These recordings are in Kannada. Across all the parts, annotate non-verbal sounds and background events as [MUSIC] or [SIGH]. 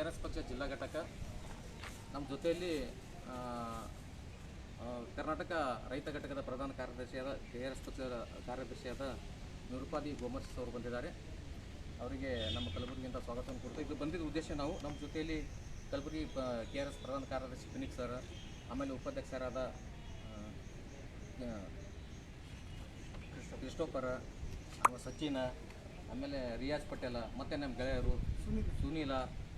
ಕೆ ಆರ್ ಎಸ್ ಪಕ್ಷ ಜಿಲ್ಲಾ ಘಟಕ. ನಮ್ಮ ಜೊತೆಯಲ್ಲಿ ಕರ್ನಾಟಕ ರೈತ ಘಟಕದ ಪ್ರಧಾನ ಕಾರ್ಯದರ್ಶಿಯಾದ ಕೆ ಆರ್ ಎಸ್ ಪಕ್ಷದ ಕಾರ್ಯದರ್ಶಿಯಾದ ನಿರುಪಾದಿ ಗೋಮರ್ಸ್ ಅವರು ಬಂದಿದ್ದಾರೆ. ಅವರಿಗೆ ನಮ್ಮ ಕಲಬುರಗಿಯಿಂದ ಸ್ವಾಗತವನ್ನು ಕೊಡ್ತಾ ಇದು ಬಂದಿದ್ದ ಉದ್ದೇಶ ನಾವು ನಮ್ಮ ಜೊತೆಯಲ್ಲಿ ಕಲಬುರಗಿ ಕೆ ಆರ್ ಎಸ್ ಪ್ರಧಾನ ಕಾರ್ಯದರ್ಶಿ ಫಿನಿಕ್ಸ್ ಸರ್, ಆಮೇಲೆ ಉಪಾಧ್ಯಕ್ಷರಾದ ಕ್ರಿಸ್ಟೋಫರ್ ಆಮೇಲೆ ಸಚಿನ, ಆಮೇಲೆ ರಿಯಾಜ್ ಪಟೇಲ, ಮತ್ತು ನಮ್ಮ ಗೆಳೆಯರು ಸುನೀಲ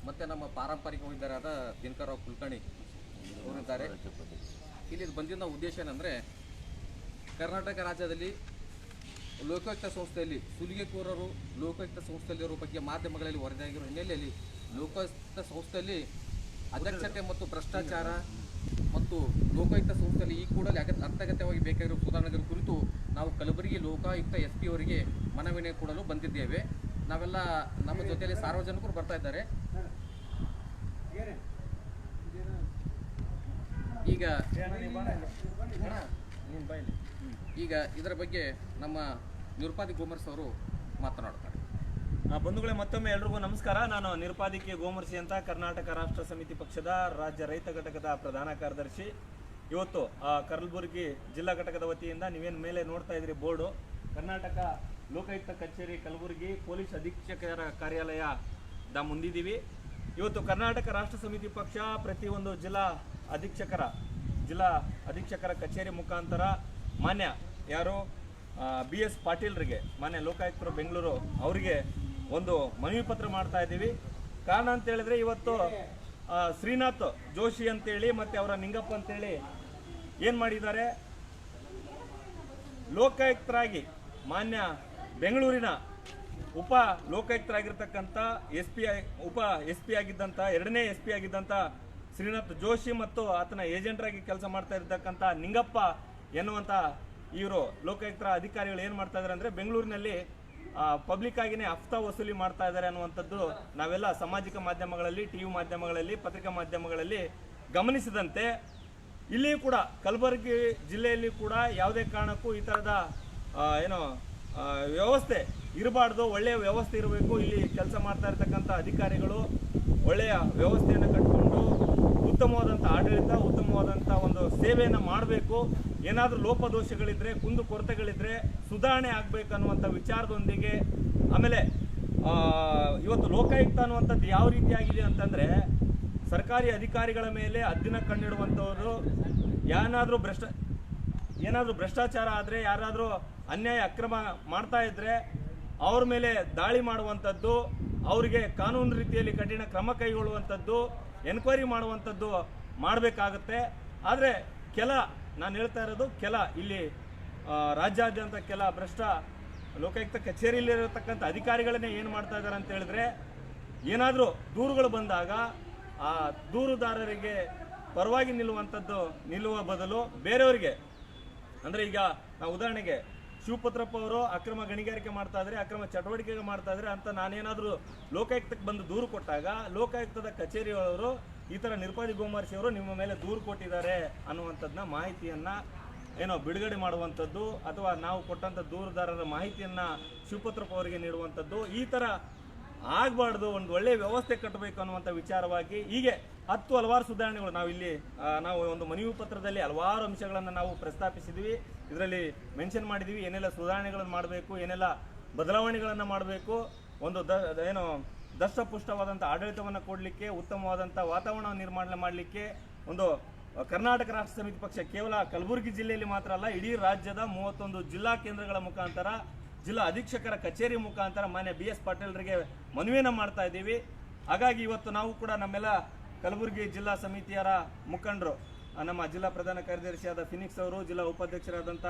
ಮತ್ತು ನಮ್ಮ ಪಾರಂಪರಿಕ ವೈದ್ಯರಾದ ದಿನಕರರಾವ್ ಕುಲಕರ್ಣಿ ಅವರಿದ್ದಾರೆ. ಇಲ್ಲಿ ಬಂದಿದ್ದ ಉದ್ದೇಶ ಏನಂದರೆ, ಕರ್ನಾಟಕ ರಾಜ್ಯದಲ್ಲಿ ಲೋಕಾಯುಕ್ತ ಸಂಸ್ಥೆಯಲ್ಲಿ ಸುಲಿಗೆಕೋರರು ಲೋಕಾಯುಕ್ತ ಸಂಸ್ಥೆಯಲ್ಲಿರುವ ಬಗ್ಗೆ ಮಾಧ್ಯಮಗಳಲ್ಲಿ ವರದಿಯಾಗಿರೋ ಹಿನ್ನೆಲೆಯಲ್ಲಿ ಲೋಕಾಯುಕ್ತ ಸಂಸ್ಥೆಯಲ್ಲಿ ಅಧ್ಯಕ್ಷತೆ ಮತ್ತು ಭ್ರಷ್ಟಾಚಾರ ಮತ್ತು ಲೋಕಾಯುಕ್ತ ಸಂಸ್ಥೆಯಲ್ಲಿ ಈ ಕೂಡಲೇ ಅಗತ್ಯ ಅರ್ಥಗತ್ಯವಾಗಿ ಬೇಕಾಗಿರುವ ಸುಧಾರಣೆಗಳ ಕುರಿತು ನಾವು ಕಲಬುರಗಿ ಲೋಕಾಯುಕ್ತ ಎಸ್ ಪಿ ಅವರಿಗೆ ಮನವಿನಿ ಕೊಡಲು ಬಂದಿದ್ದೇವೆ. ನಾವೆಲ್ಲ ನಮ್ಮ ಜೊತೆಯಲ್ಲಿ ಸಾರ್ವಜನಿಕರು ಬರ್ತಾ ಇದ್ದಾರೆ. ಈಗ ಈಗ ಇದರ ಬಗ್ಗೆ ನಮ್ಮ ನಿರುಪಾದಿ ಗೋಮರ್ಸ್ ಅವರು ಮಾತನಾಡ್ತಾರೆ ಆ, ಬಂಧುಗಳೇ ಮತ್ತೊಮ್ಮೆ ಎಲ್ರಿಗೂ ನಮಸ್ಕಾರ. ನಾನು ನಿರುಪಾದಿಕೆ ಗೋಮರ್ಸಿ ಅಂತ ಕರ್ನಾಟಕ ರಾಷ್ಟ್ರ ಸಮಿತಿ ಪಕ್ಷದ ರಾಜ್ಯ ರೈತ ಘಟಕದ ಪ್ರಧಾನ ಕಾರ್ಯದರ್ಶಿ. ಇವತ್ತು ಆ, ಕಲಬುರಗಿ ಜಿಲ್ಲಾ ಘಟಕದ ವತಿಯಿಂದ ನೀವೇನು ಮೇಲೆ ನೋಡ್ತಾ ಇದ್ರಿ ಬೋರ್ಡು. ಕರ್ನಾಟಕ ಲೋಕಾಯುಕ್ತ ಕಚೇರಿ ಕಲಬುರಗಿ ಪೊಲೀಸ್ ಅಧೀಕ್ಷಕರ ಕಾರ್ಯಾಲಯದ ಮುಂದಿದ್ದೀವಿ. ಇವತ್ತು ಕರ್ನಾಟಕ ರಾಷ್ಟ್ರ ಸಮಿತಿ ಪಕ್ಷ ಪ್ರತಿಯೊಂದು ಜಿಲ್ಲಾ ಅಧೀಕ್ಷಕರ ಜಿಲ್ಲಾ ಅಧೀಕ್ಷಕರ ಕಚೇರಿ ಮುಖಾಂತರ ಮಾನ್ಯ ಯಾರು ಬಿ ಎಸ್ ಪಾಟೀಲ್ರಿಗೆ, ಮಾನ್ಯ ಲೋಕಾಯುಕ್ತರು ಬೆಂಗಳೂರು ಅವರಿಗೆ ಒಂದು ಮನವಿ ಪತ್ರ ಮಾಡ್ತಾ ಇದ್ದೀವಿ. ಕಾರಣ ಅಂತ ಹೇಳಿದ್ರೆ ಇವತ್ತು ಶ್ರೀನಾಥ್ ಜೋಶಿ ಅಂತೇಳಿ ಮತ್ತು ಅವರ ನಿಂಗಪ್ಪ ಅಂತೇಳಿ ಏನು ಮಾಡಿದ್ದಾರೆ? ಲೋಕಾಯುಕ್ತರಾಗಿ ಮಾನ್ಯ ಬೆಂಗಳೂರಿನ ಉಪ ಲೋಕಾಯುಕ್ತರಾಗಿರ್ತಕ್ಕಂಥ ಎಸ್ ಪಿ ಉಪ ಎಸ್ ಪಿ ಆಗಿದ್ದಂಥ, ಎರಡನೇ ಎಸ್ ಪಿ ಆಗಿದ್ದಂಥ ಶ್ರೀನಾಥ್ ಜೋಶಿ ಮತ್ತು ಆತನ ಏಜೆಂಟರಾಗಿ ಕೆಲಸ ಮಾಡ್ತಾ ಇರ್ತಕ್ಕಂಥ ನಿಂಗಪ್ಪ ಎನ್ನುವಂಥ ಇವರು ಲೋಕಾಯುಕ್ತರ ಅಧಿಕಾರಿಗಳು ಏನು ಮಾಡ್ತಾ ಇದ್ದಾರೆ ಅಂದರೆ ಬೆಂಗಳೂರಿನಲ್ಲಿ ಪಬ್ಲಿಕ್ ಆಗಿನೇ ಹಫ್ತಾ ವಸೂಲಿ ಮಾಡ್ತಾ ಇದ್ದಾರೆ ಅನ್ನುವಂಥದ್ದು ನಾವೆಲ್ಲ ಸಾಮಾಜಿಕ ಮಾಧ್ಯಮಗಳಲ್ಲಿ, ಟಿ ವಿ ಮಾಧ್ಯಮಗಳಲ್ಲಿ, ಪತ್ರಿಕಾ ಮಾಧ್ಯಮಗಳಲ್ಲಿ ಗಮನಿಸಿದಂತೆ ಇಲ್ಲಿಯೂ ಕೂಡ, ಕಲಬುರಗಿ ಜಿಲ್ಲೆಯಲ್ಲಿ ಕೂಡ ಯಾವುದೇ ಕಾರಣಕ್ಕೂ ಈ ಥರದ ಏನು ವ್ಯವಸ್ಥೆ ಇರಬಾರ್ದು, ಒಳ್ಳೆಯ ವ್ಯವಸ್ಥೆ ಇರಬೇಕು. ಇಲ್ಲಿ ಕೆಲಸ ಮಾಡ್ತಾ ಇರ್ತಕ್ಕಂಥ ಅಧಿಕಾರಿಗಳು ಒಳ್ಳೆಯ ವ್ಯವಸ್ಥೆಯನ್ನು ಕಟ್ಟಿಕೊಂಡು ಉತ್ತಮವಾದಂಥ ಆಡಳಿತ, ಉತ್ತಮವಾದಂಥ ಒಂದು ಸೇವೆಯನ್ನು ಮಾಡಬೇಕು. ಏನಾದರೂ ಲೋಪದೋಷಗಳಿದ್ದರೆ ಕುಂದು ಕೊರತೆಗಳಿದ್ದರೆ ಸುಧಾರಣೆ ಆಗಬೇಕು ಅನ್ನುವಂಥ ವಿಚಾರದೊಂದಿಗೆ ಆಮೇಲೆ ಇವತ್ತು ಲೋಕಾಯುಕ್ತ ಅನ್ನುವಂಥದ್ದು ಯಾವ ರೀತಿಯಾಗಿದೆ ಅಂತಂದರೆ, ಸರ್ಕಾರಿ ಅಧಿಕಾರಿಗಳ ಮೇಲೆ ಹದ್ದಿನ ಕಣ್ಣಿಡುವಂಥವರು ಏನಾದರೂ ಭ್ರಷ್ಟ, ಏನಾದರೂ ಭ್ರಷ್ಟಾಚಾರ ಆದರೆ, ಯಾರಾದರೂ ಅನ್ಯಾಯ ಅಕ್ರಮ ಮಾಡ್ತಾ ಇದ್ರೆ ಅವ್ರ ಮೇಲೆ ದಾಳಿ ಮಾಡುವಂಥದ್ದು, ಅವರಿಗೆ ಕಾನೂನು ರೀತಿಯಲ್ಲಿ ಕಠಿಣ ಕ್ರಮ ಕೈಗೊಳ್ಳುವಂಥದ್ದು, ಎನ್ಕ್ವೈರಿ ಮಾಡುವಂಥದ್ದು ಮಾಡಬೇಕಾಗತ್ತೆ. ಆದರೆ ಕೆಲ, ನಾನು ಹೇಳ್ತಾ ಇರೋದು ಕೆಲ, ಇಲ್ಲಿ ರಾಜ್ಯಾದ್ಯಂತ ಕೆಲ ಭ್ರಷ್ಟ ಲೋಕಾಯುಕ್ತ ಕಚೇರಿಯಲ್ಲಿರತಕ್ಕಂಥ ಅಧಿಕಾರಿಗಳನ್ನೇ ಏನು ಮಾಡ್ತಾ ಇದ್ದಾರೆ ಅಂತ ಹೇಳಿದ್ರೆ, ಏನಾದರೂ ದೂರುಗಳು ಬಂದಾಗ ಆ ದೂರುದಾರರಿಗೆ ಪರವಾಗಿ ನಿಲ್ಲುವಂಥದ್ದು ನಿಲ್ಲುವ ಬದಲು ಬೇರೆಯವರಿಗೆ, ಅಂದರೆ ಈಗ ನಾವು ಉದಾಹರಣೆಗೆ ಶಿವಪತ್ರಪ್ಪ ಅವರು ಅಕ್ರಮ ಗಣಿಗಾರಿಕೆ ಮಾಡ್ತಾ ಇದ್ರೆ ಅಕ್ರಮ ಚಟುವಟಿಕೆ ಮಾಡ್ತಾ ಇದ್ರೆ ಅಂತ ನಾನೇನಾದರೂ ಲೋಕಾಯುಕ್ತಕ್ಕೆ ಬಂದು ದೂರು ಕೊಟ್ಟಾಗ ಲೋಕಾಯುಕ್ತದ ಕಚೇರಿಯವರು ಈ ಥರ ನಿರ್ಪಾದಿ ಗೋಮಾರ್ಸಿ ಅವರು ನಿಮ್ಮ ಮೇಲೆ ದೂರು ಕೊಟ್ಟಿದ್ದಾರೆ ಅನ್ನುವಂಥದ್ದನ್ನ ಮಾಹಿತಿಯನ್ನು ಏನೋ ಬಿಡುಗಡೆ ಮಾಡುವಂಥದ್ದು ಅಥವಾ ನಾವು ಕೊಟ್ಟಂಥ ದೂರುದಾರರ ಮಾಹಿತಿಯನ್ನು ಶಿವಪತ್ರಪ್ಪ ಅವರಿಗೆ ನೀಡುವಂಥದ್ದು ಈ ಥರ ಆಗಬಾರ್ದು, ಒಂದು ಒಳ್ಳೆಯ ವ್ಯವಸ್ಥೆ ಕಟ್ಟಬೇಕು ಅನ್ನುವಂಥ ವಿಚಾರವಾಗಿ ಹೀಗೆ ಹತ್ತು ಹಲವಾರು ಸುಧಾರಣೆಗಳು ನಾವು ಇಲ್ಲಿ ನಾವು ಒಂದು ಮನವಿ ಪತ್ರದಲ್ಲಿ ಹಲವಾರು ಅಂಶಗಳನ್ನು ನಾವು ಪ್ರಸ್ತಾಪಿಸಿದ್ವಿ. ಇದರಲ್ಲಿ ಮೆನ್ಷನ್ ಮಾಡಿದ್ವಿ, ಏನೆಲ್ಲ ಸುಧಾರಣೆಗಳನ್ನು ಮಾಡಬೇಕು, ಏನೆಲ್ಲ ಬದಲಾವಣೆಗಳನ್ನು ಮಾಡಬೇಕು, ಒಂದು ದ, ಏನು ದಷ್ಟಪುಷ್ಟವಾದಂಥ ಆಡಳಿತವನ್ನು ಕೊಡಲಿಕ್ಕೆ ಉತ್ತಮವಾದಂಥ ವಾತಾವರಣ ನಿರ್ಮಾಣ ಮಾಡಲಿಕ್ಕೆ, ಒಂದು ಕರ್ನಾಟಕ ರಾಷ್ಟ್ರ ಸಮಿತಿ ಪಕ್ಷ ಕೇವಲ ಕಲಬುರಗಿ ಜಿಲ್ಲೆಯಲ್ಲಿ ಮಾತ್ರ ಅಲ್ಲ, ಇಡೀ ರಾಜ್ಯದ ಮೂವತ್ತೊಂದು ಜಿಲ್ಲಾ ಕೇಂದ್ರಗಳ ಮುಖಾಂತರ ಜಿಲ್ಲಾ ಅಧೀಕ್ಷಕರ ಕಚೇರಿ ಮುಖಾಂತರ ಮಾನ್ಯ ಬಿ ಎಸ್ ಪಾಟೀಲ್ರಿಗೆ ಮನವಿಯನ್ನು ಮಾಡ್ತಾ ಇದ್ದೀವಿ. ಹಾಗಾಗಿ ಇವತ್ತು ನಾವು ಕೂಡ ನಮ್ಮೆಲ್ಲ ಕಲಬುರಗಿ ಜಿಲ್ಲಾ ಸಮಿತಿಯರ ಮುಖಂಡರು ನಮ್ಮ ಜಿಲ್ಲಾ ಪ್ರಧಾನ ಕಾರ್ಯದರ್ಶಿಯಾದ ಫಿನಿಕ್ಸ್ ಅವರು, ಜಿಲ್ಲಾ ಉಪಾಧ್ಯಕ್ಷರಾದಂಥ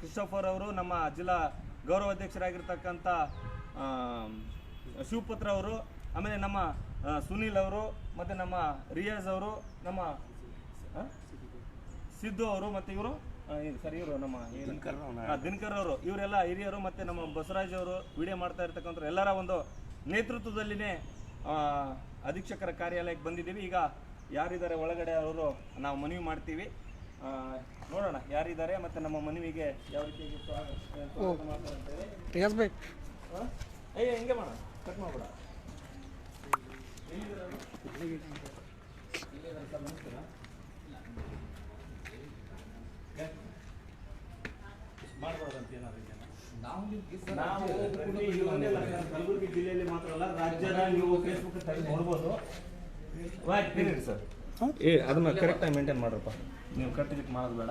ಕ್ರಿಸ್ಟೋಫರ್ ಅವರು, ನಮ್ಮ ಜಿಲ್ಲಾ ಗೌರವಾಧ್ಯಕ್ಷರಾಗಿರ್ತಕ್ಕಂಥ ಶಿವಪುತ್ರ ಅವರು, ಆಮೇಲೆ ನಮ್ಮ ಸುನೀಲ್ ಅವರು, ಮತ್ತು ನಮ್ಮ ರಿಯಾಜ್ ಅವರು, ನಮ್ಮ ಸಿದ್ದು ಅವರು, ಮತ್ತು ಇವರು ಸರ್ ಇವರು ನಮ್ಮ ದಿನಕರ್ ಅವರು ಇವರೆಲ್ಲ ಹಿರಿಯರು ಮತ್ತೆ ನಮ್ಮ ಬಸವರಾಜ್ ಅವರು ವಿಡಿಯೋ ಮಾಡ್ತಾ ಇರ್ತಕ್ಕಂಥ ಎಲ್ಲರ ಒಂದು ನೇತೃತ್ವದಲ್ಲಿನೇ ಆ, ಅಧೀಕ್ಷಕರ ಕಾರ್ಯಾಲಯಕ್ಕೆ ಬಂದಿದ್ದೀವಿ. ಈಗ ಯಾರಿದ್ದಾರೆ ಒಳಗಡೆ ಅವರು ನಾವು ಮನವಿ ಮಾಡ್ತೀವಿ. ಆ, ನೋಡೋಣ ಯಾರಿದ್ದಾರೆ ಮತ್ತೆ ನಮ್ಮ ಮನವಿಗೆ ಯಾವ ರೀತಿಯಾಗಿ? ಏಯ್ ಹಿಂಗೆ ಮಾಡೋಣ. ಕಟ್ ಮಾಡ್ಬೇಡ ಸರ್? ಮಾಡ್ಬಾರ್ದಂತ ಏನಾದ್ರು? ನಾವು ಕಲಬುರಗಿ ಜಿಲ್ಲೆಯಲ್ಲಿ ಮಾತ್ರ ಅಲ್ಲ ರಾಜ್ಯದ ನೀವು ಫೇಸ್ಬುಕ್ ತೆಗೆದು ನೋಡ್ಬೋದು. ಸರ್ ಏ ಅದನ್ನ ಕರೆಕ್ಟಾಗಿ ಮೇಂಟೈನ್ ಮಾಡ್ರಪ್ಪ. ನೀವು ಕಟ್ಟಿಗೆ ಮಾಡೋದು ಬೇಡ.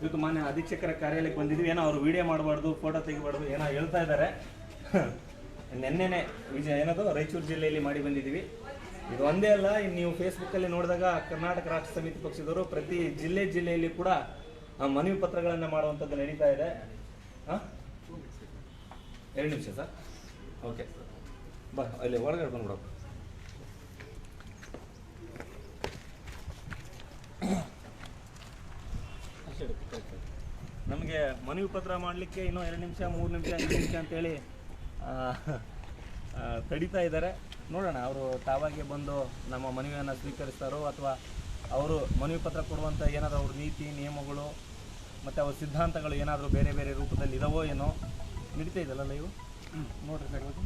ಇವತ್ತು ಮಾನ್ಯ ಅಧೀಕ್ಷಕರ ಕಾರ್ಯಾಲಯಕ್ಕೆ ಬಂದಿದ್ವಿ ಏನೋ ಅವ್ರು ವಿಡಿಯೋ ಮಾಡಬಾರ್ದು ಫೋಟೋ ತೆಗಿಬಾರ್ದು ಏನೋ ಹೇಳ್ತಾ ಇದ್ದಾರೆ. [LAUGHS] ನಿನ್ನೆನೆ ವಿಜಯ ಏನದು? ರಾಯಚೂರು ಜಿಲ್ಲೆಯಲ್ಲಿ ಮಾಡಿ ಬಂದಿದ್ದೀವಿ. ಇದು ಒಂದೇ ಅಲ್ಲ ನೀವು ಫೇಸ್ಬುಕ್ಕಲ್ಲಿ ನೋಡಿದಾಗ ಕರ್ನಾಟಕ ರಾಷ್ಟ್ರ ಸಮಿತಿ ಪಕ್ಷದವರು ಪ್ರತಿ ಜಿಲ್ಲೆ ಜಿಲ್ಲೆಯಲ್ಲಿ ಕೂಡ ಮನವಿ ಪತ್ರಗಳನ್ನು ಮಾಡುವಂಥದ್ದು ನಡೀತಾ ಇದೆ. ಎರಡು ನಿಮಿಷ ಸರ್. ಓಕೆ ಬಾ, ಅಲ್ಲಿ ಒಳಗಡೆ ಬಂದ್ಬಿಡ. ನಮಗೆ ಮನವಿ ಪತ್ರ ಮಾಡಲಿಕ್ಕೆ ಇನ್ನೂ ಎರಡು ನಿಮಿಷ, ಮೂರು ನಿಮಿಷ, ಐದು ನಿಮಿಷ ಅಂತೇಳಿ ತಡೀತಾ ಇದ್ದಾರೆ. ನೋಡೋಣ ಅವರು ತಾವಾಗೆ ಬಂದು ನಮ್ಮ ಮನವಿಯನ್ನು ಸ್ವೀಕರಿಸ್ತಾರೋ ಅಥವಾ ಅವರು ಮನವಿ ಪತ್ರ ಕೊಡುವಂಥ ಏನಾದರೂ ಅವ್ರ ನೀತಿ ನಿಯಮಗಳು ಮತ್ತು ಅವ್ರ ಸಿದ್ಧಾಂತಗಳು ಏನಾದರೂ ಬೇರೆ ಬೇರೆ ರೂಪದಲ್ಲಿ ಇದಾವೋ ಏನೋ ನಡೀತಾ ಇದೆಲ್ಲ ಲೈವ್ ನೋಡ್ರಿ ಇವತ್ತು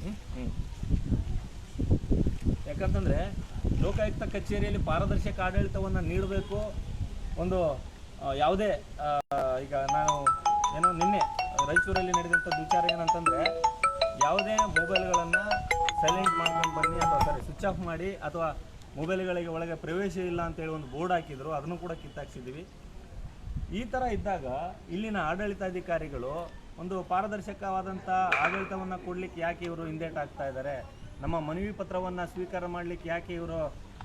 ಹ್ಞೂ ಹ್ಞೂ ಯಾಕಂತಂದರೆ ಲೋಕಾಯುಕ್ತ ಕಚೇರಿಯಲ್ಲಿ ಪಾರದರ್ಶಕ ಆಡಳಿತವನ್ನು ನೀಡಬೇಕು ಒಂದು ಯಾವುದೇ ಈಗ ನಾನು ಏನೋ ನಿನ್ನೆ ರಾಯಚೂರಲ್ಲಿ ನಡೆದಂಥದ್ದು ವಿಚಾರ ಏನಂತಂದರೆ ಯಾವುದೇ ಮೊಬೈಲ್ಗಳನ್ನು ಸೈಲೆಂಟ್ ಮಾಡ್ಕೊಂಡು ಬನ್ನಿ ಅಥವಾ ಸರಿ ಸ್ವಿಚ್ ಆಫ್ ಮಾಡಿ ಅಥವಾ ಮೊಬೈಲ್ಗಳಿಗೆ ಒಳಗೆ ಪ್ರವೇಶ ಇಲ್ಲ ಅಂತೇಳಿ ಒಂದು ಬೋರ್ಡ್ ಹಾಕಿದ್ರು, ಅದನ್ನು ಕೂಡ ಕಿತ್ತಾಕ್ಸಿದ್ದೀವಿ. ಈ ಥರ ಇದ್ದಾಗ ಇಲ್ಲಿನ ಆಡಳಿತಾಧಿಕಾರಿಗಳು ಒಂದು ಪಾರದರ್ಶಕವಾದಂಥ ಆಡಳಿತವನ್ನು ಕೊಡಲಿಕ್ಕೆ ಯಾಕೆ ಇವರು ಹಿಂದೇಟಾಗ್ತಾ ಇದ್ದಾರೆ ನಮ್ಮ ಮನವಿ ಪತ್ರವನ್ನು ಸ್ವೀಕಾರ ಮಾಡಲಿಕ್ಕೆ ಯಾಕೆ ಇವರು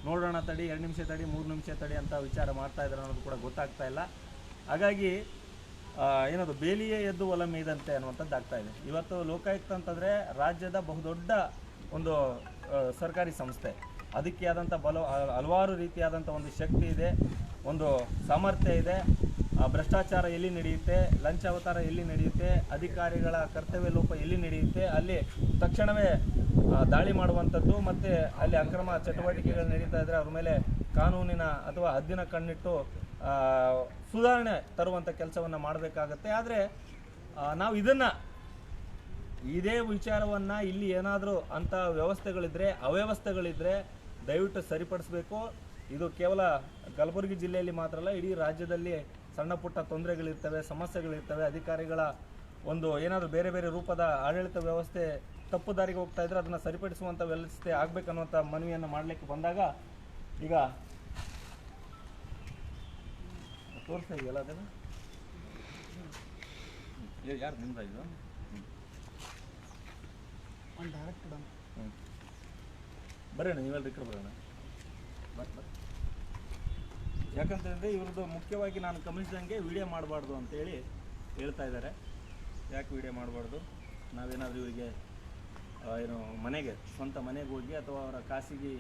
ನೋಡೋಣ ತಡಿ, ಎರಡು ನಿಮಿಷ ತಡಿ, ಮೂರು ನಿಮಿಷ ತಡಿ ಅಂತ ವಿಚಾರ ಮಾಡ್ತಾ ಇದ್ದಾರೆ ಅನ್ನೋದು ಕೂಡ ಗೊತ್ತಾಗ್ತಾ ಇಲ್ಲ. ಹಾಗಾಗಿ ಏನದು, ಬೇಲಿಯೇ ಎದ್ದು ಒಲ ಮೇಯ್ದಂತೆ ಅನ್ನುವಂಥದ್ದು ಆಗ್ತಾ ಇದೆ. ಇವತ್ತು ಲೋಕಾಯುಕ್ತ ಅಂತಂದರೆ ರಾಜ್ಯದ ಬಹುದೊಡ್ಡ ಒಂದು ಸರ್ಕಾರಿ ಸಂಸ್ಥೆ. ಅದಕ್ಕೆ ಆದಂಥ ಬಲ ಹಲವಾರು ರೀತಿಯಾದಂಥ ಒಂದು ಶಕ್ತಿ ಇದೆ, ಒಂದು ಸಾಮರ್ಥ್ಯ ಇದೆ ಭ್ರಷ್ಟಾಚಾರ ಎಲ್ಲಿ ನಡೆಯುತ್ತೆ, ಲಂಚ ಅವತಾರ ಎಲ್ಲಿ ನಡೆಯುತ್ತೆ, ಅಧಿಕಾರಿಗಳ ಕರ್ತವ್ಯ ಲೋಪ ಎಲ್ಲಿ ನಡೆಯುತ್ತೆ, ಅಲ್ಲಿ ತಕ್ಷಣವೇ ದಾಳಿ ಮಾಡುವಂಥದ್ದು ಮತ್ತು ಅಲ್ಲಿ ಅಕ್ರಮ ಚಟುವಟಿಕೆಗಳು ನಡೀತಾ ಇದ್ದರೆ ಅವ್ರ ಮೇಲೆ ಕಾನೂನಿನ ಅಥವಾ ಹದ್ದಿನ ಕಣ್ಣಿಟ್ಟು ಸುಧಾರಣೆ ತರುವಂಥ ಕೆಲಸವನ್ನು ಮಾಡಬೇಕಾಗತ್ತೆ. ಆದರೆ ನಾವು ಇದನ್ನು ಇದೇ ವಿಚಾರವನ್ನು ಇಲ್ಲಿ ಏನಾದರೂ ಅಂಥ ವ್ಯವಸ್ಥೆಗಳಿದ್ದರೆ ಅವ್ಯವಸ್ಥೆಗಳಿದ್ದರೆ ದಯವಿಟ್ಟು ಸರಿಪಡಿಸಬೇಕು. ಇದು ಕೇವಲ ಕಲಬುರಗಿ ಜಿಲ್ಲೆಯಲ್ಲಿ ಮಾತ್ರ ಅಲ್ಲ, ಇಡೀ ರಾಜ್ಯದಲ್ಲಿ ಸಣ್ಣ ಪುಟ್ಟ ತೊಂದರೆಗಳಿರ್ತವೆ, ಸಮಸ್ಯೆಗಳಿರ್ತವೆ, ಅಧಿಕಾರಿಗಳ ಒಂದು ಏನಾದರೂ ಬೇರೆ ಬೇರೆ ರೂಪದ ಆಡಳಿತ ವ್ಯವಸ್ಥೆ ತಪ್ಪು ದಾರಿಗೆ ಹೋಗ್ತಾ ಇದ್ರೆ ಅದನ್ನು ಸರಿಪಡಿಸುವಂಥ ವ್ಯವಸ್ಥೆ ಆಗಬೇಕನ್ನುವಂಥ ಮನವಿಯನ್ನು ಮಾಡಲಿಕ್ಕೆ ಬಂದಾಗ, ಈಗ ತೋರಿಸ್ತಾ ಇದೆಯಲ್ಲ ಅದನ್ನು? ಯಾರು ನಿಮ್ದ ಇದು? ಹ್ಞೂ ಬರೋಣ ನೀವೆಲ್ಲ ರಿಕ್ರ ಬರೋಣ. ಬರ್- ಬರ್. ಯಾಕಂತಂದರೆ ಇವ್ರದ್ದು ಮುಖ್ಯವಾಗಿ ನಾನು ಗಮನಿಸಿದಂಗೆ ವಿಡಿಯೋ ಮಾಡಬಾರ್ದು ಅಂತೇಳಿ ಹೇಳ್ತಾ ಇದ್ದಾರೆ. ಯಾಕೆ ವಿಡಿಯೋ ಮಾಡಬಾರ್ದು? ನಾವೇನಾದರೂ ಇವರಿಗೆ ಏನು ಮನೆಗೆ ಸ್ವಂತ ಮನೆಗೆ ಹೋಗಿ ಅಥವಾ ಅವರ ಖಾಸಗಿ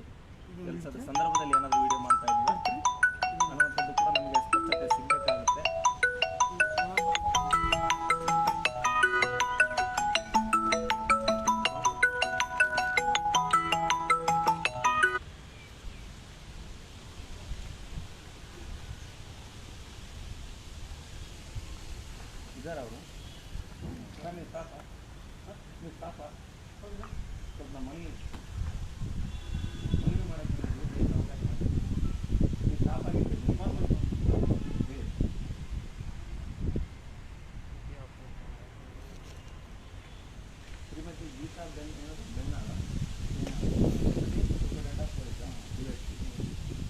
ಕೆಲಸದ ಸಂದರ್ಭದಲ್ಲಿ ಏನಾದರೂ ವಿಡಿಯೋ ಮಾಡ್ತಾ ಇದ್ದೀವಿ ನಮಗೆ ಸ್ಪಷ್ಟತೆ ಸಿಗಬೇಕಾಗುತ್ತೆ ಇದ್ದಾರೆ ಅವರು ನೀವು ಸ್ಟಾಫ ನೀವು ಸ್ಟಾಫ ಸ್ವಲ್ಪ ನಮ್ಮ ಮನೆ ಮನವಿ ಮಾಡೋಕ್ಕೆ ನೀವು ಅವಕಾಶ ಮಾಡಿ ನೀವು ಸ್ಟಾಫ್ ಆಗಿರ್ತೀರಿ ನೀವು ಮಾಡ್ಬೋದು. ಹೇಳಿ. ಶ್ರೀಮತಿ ಗೀತಾ ಬೆನ್ ಏನದು ಬೆನ್ನಾಳ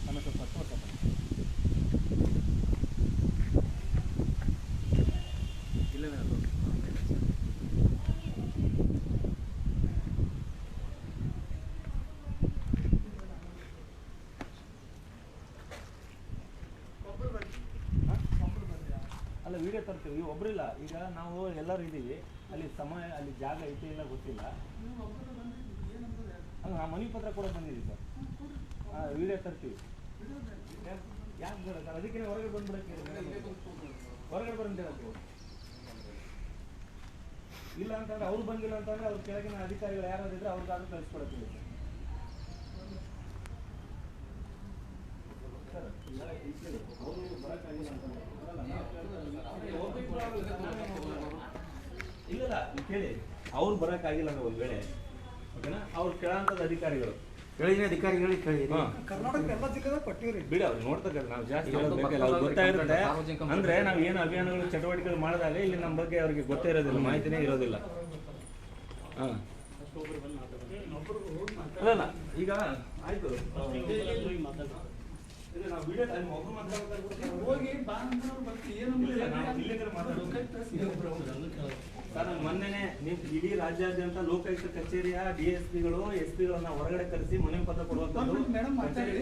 ನಮ್ಮ ಸ್ವಲ್ಪ ತೋರ್ಸಪ್ಪ ಇಲ್ಲವೇ ಅದು ಅಲ್ಲ ವಿಡಿಯೋ ತರ್ತೀವಿ. ಒಬ್ರಿಲ್ಲ ಈಗ ನಾವು ಎಲ್ಲರೂ ಇದ್ದೀವಿ. ಅಲ್ಲಿ ಸಮಯ ಅಲ್ಲಿ ಜಾಗ ಐತೆ ಇಲ್ಲ ಗೊತ್ತಿಲ್ಲ. ನಾ ಮನವಿ ಪತ್ರ ಕೂಡ ಬಂದಿದ್ದೀವಿ ಸರ್. ಹಾಂ ವಿಡಿಯೋ ತರ್ತೀವಿ. ಯಾಕೆ ಬೇಡ ಸರ್? ಅದಕ್ಕೆ ಹೊರಗಡೆ ಬಂದ್ಬಿಡಕ್ಕೆ ಹೊರಗಡೆ ಬರಂತ ಇಲ್ಲ ಅಂತಂದ್ರೆ ಅವ್ರು ಬಂದಿಲ್ಲ ಅಂತಂದ್ರೆ ಅವ್ರ ಕೆಳಗಿನ ಅಧಿಕಾರಿಗಳು ಯಾರಾದ್ರು ಇದ್ರೆ ಅವ್ರಿಗಾದ್ರೂ ಕಳಿಸ್ಕೊಡ್ತೀವಿ ಸರ್. ಇಲ್ಲ, ಬರೋಕ್ಕಾಗಿಲ್ಲ ಅವ್ರು ಬರಕ್ಕಾಗಿಲ್ಲ ಅಂತಂದ್ರೆ ಬರಲ್ಲ, ನಾವು ಕೇಳ್ತಾ ಇದ್ದೀವಿ. ಒಬ್ರಿಬ್ರು ಆಗಲ್ಲ, ನಾವೇನು ಹೋಗಲ್ಲ. ಇಲ್ಲ ಇಲ್ಲ, ನೀವು ಕೇಳಿ ಅವ್ರು ಬರೋಕ್ಕಾಗಿಲ್ಲ ಅಂದ್ರೆ ಒಂದು ವೇಳೆ ಓಕೆನಾ? ಅವ್ರು ಕೇಳೋಂಥದ್ದು ಅಧಿಕಾರಿಗಳು. ಕೆಳಗಿನ ಅಧಿಕಾರಿಗಳಿಗೆ ಕೇಳಿ ಹಾ. ಕರ್ನಾಟಕ ಎಲ್ಲ ಜಿಲ್ಲೆದಾಗ ಕೊಟ್ಟಿವ್ರಿ. ಬಿಡಿ ಅವ್ರು ನೋಡ್ತಕ್ಕ ನಾವು ಜಾಸ್ತಿ ಹೇಳೋದ್ ಬೇಕಿಲ್ಲ, ಅವ್ರಿಗೆ ಅಂದ್ರೆ ನಾವು ಏನು ಅಭಿಯಾನಗಳು ಚಟುವಟಿಕೆಗಳು ಮಾಡಿದಾಗ ಇಲ್ಲಿ ನಮ್ಮ ಬಗ್ಗೆ ಅವ್ರಿಗೆ ಗೊತ್ತೇ ಇರೋದಿಲ್ಲ ಮಾಹಿತಿನೇ ಇರೋದಿಲ್ಲ. ಹಾಂ. ಅಲ್ಲಲ್ಲ ಈಗ ಆಯ್ತು. ಅಲ್ಲಿ ಹೋಗಿ ಬಾ ಬರ್ತೀವಿ. ಏನು ಇಲ್ಲ. ಸರ್ ನಾನು ಮೊನ್ನೆನೆ ನೀವು ಇಡೀ ರಾಜ್ಯಾದ್ಯಂತ ಲೋಕಾಯುಕ್ತ ಕಚೇರಿಯ ಡಿ ಎಸ್ ಪಿಗಳು ಎಸ್ ಪಿಗಳನ್ನ ಹೊರಗಡೆ ಕರೆಸಿ ಮನವಿ ಪತ್ರ ಕೊಡುವಂಥದ್ದು. ಮೇಡಮ್ ಮಾತಾಡಿ.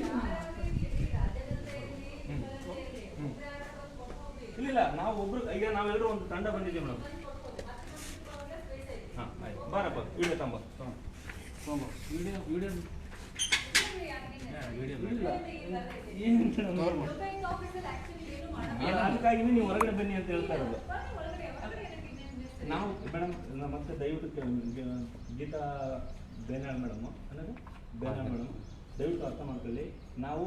ಇಲ್ಲ ಇಲ್ಲ ನಾವು ಒಬ್ರು ಈಗ ನಾವೆಲ್ಲರೂ ಒಂದು ತಂಡ ಬಂದಿದ್ದೀವಿ ಮೇಡಮ್. ಹಾಂ ಆಯ್ತು. ಬಾರಪ್ಪ ವಿಡಿಯೋ ತಂಬ ವಿಡಿಯೋ ವಿಡಿಯೋ. ಅದಕ್ಕಾಗಿ ನೀವು ಹೊರಗಡೆ ಬನ್ನಿ ಅಂತ ಹೇಳ್ತಾ ಇರೋದು. ನಾವು ಮೇಡಮ್ ಮತ್ತೆ ದಯವಿಟ್ಟು ಗೀತಾ ಬೇನಾಳ್ ಮೇಡಮ್ ಅಂದರೆ ಬೇನಾಳ್ ಮೇಡಮ್. ದಯವಿಟ್ಟು ಅರ್ಥ ಮಾಡ್ಕೊಳ್ಳಿ. ನಾವು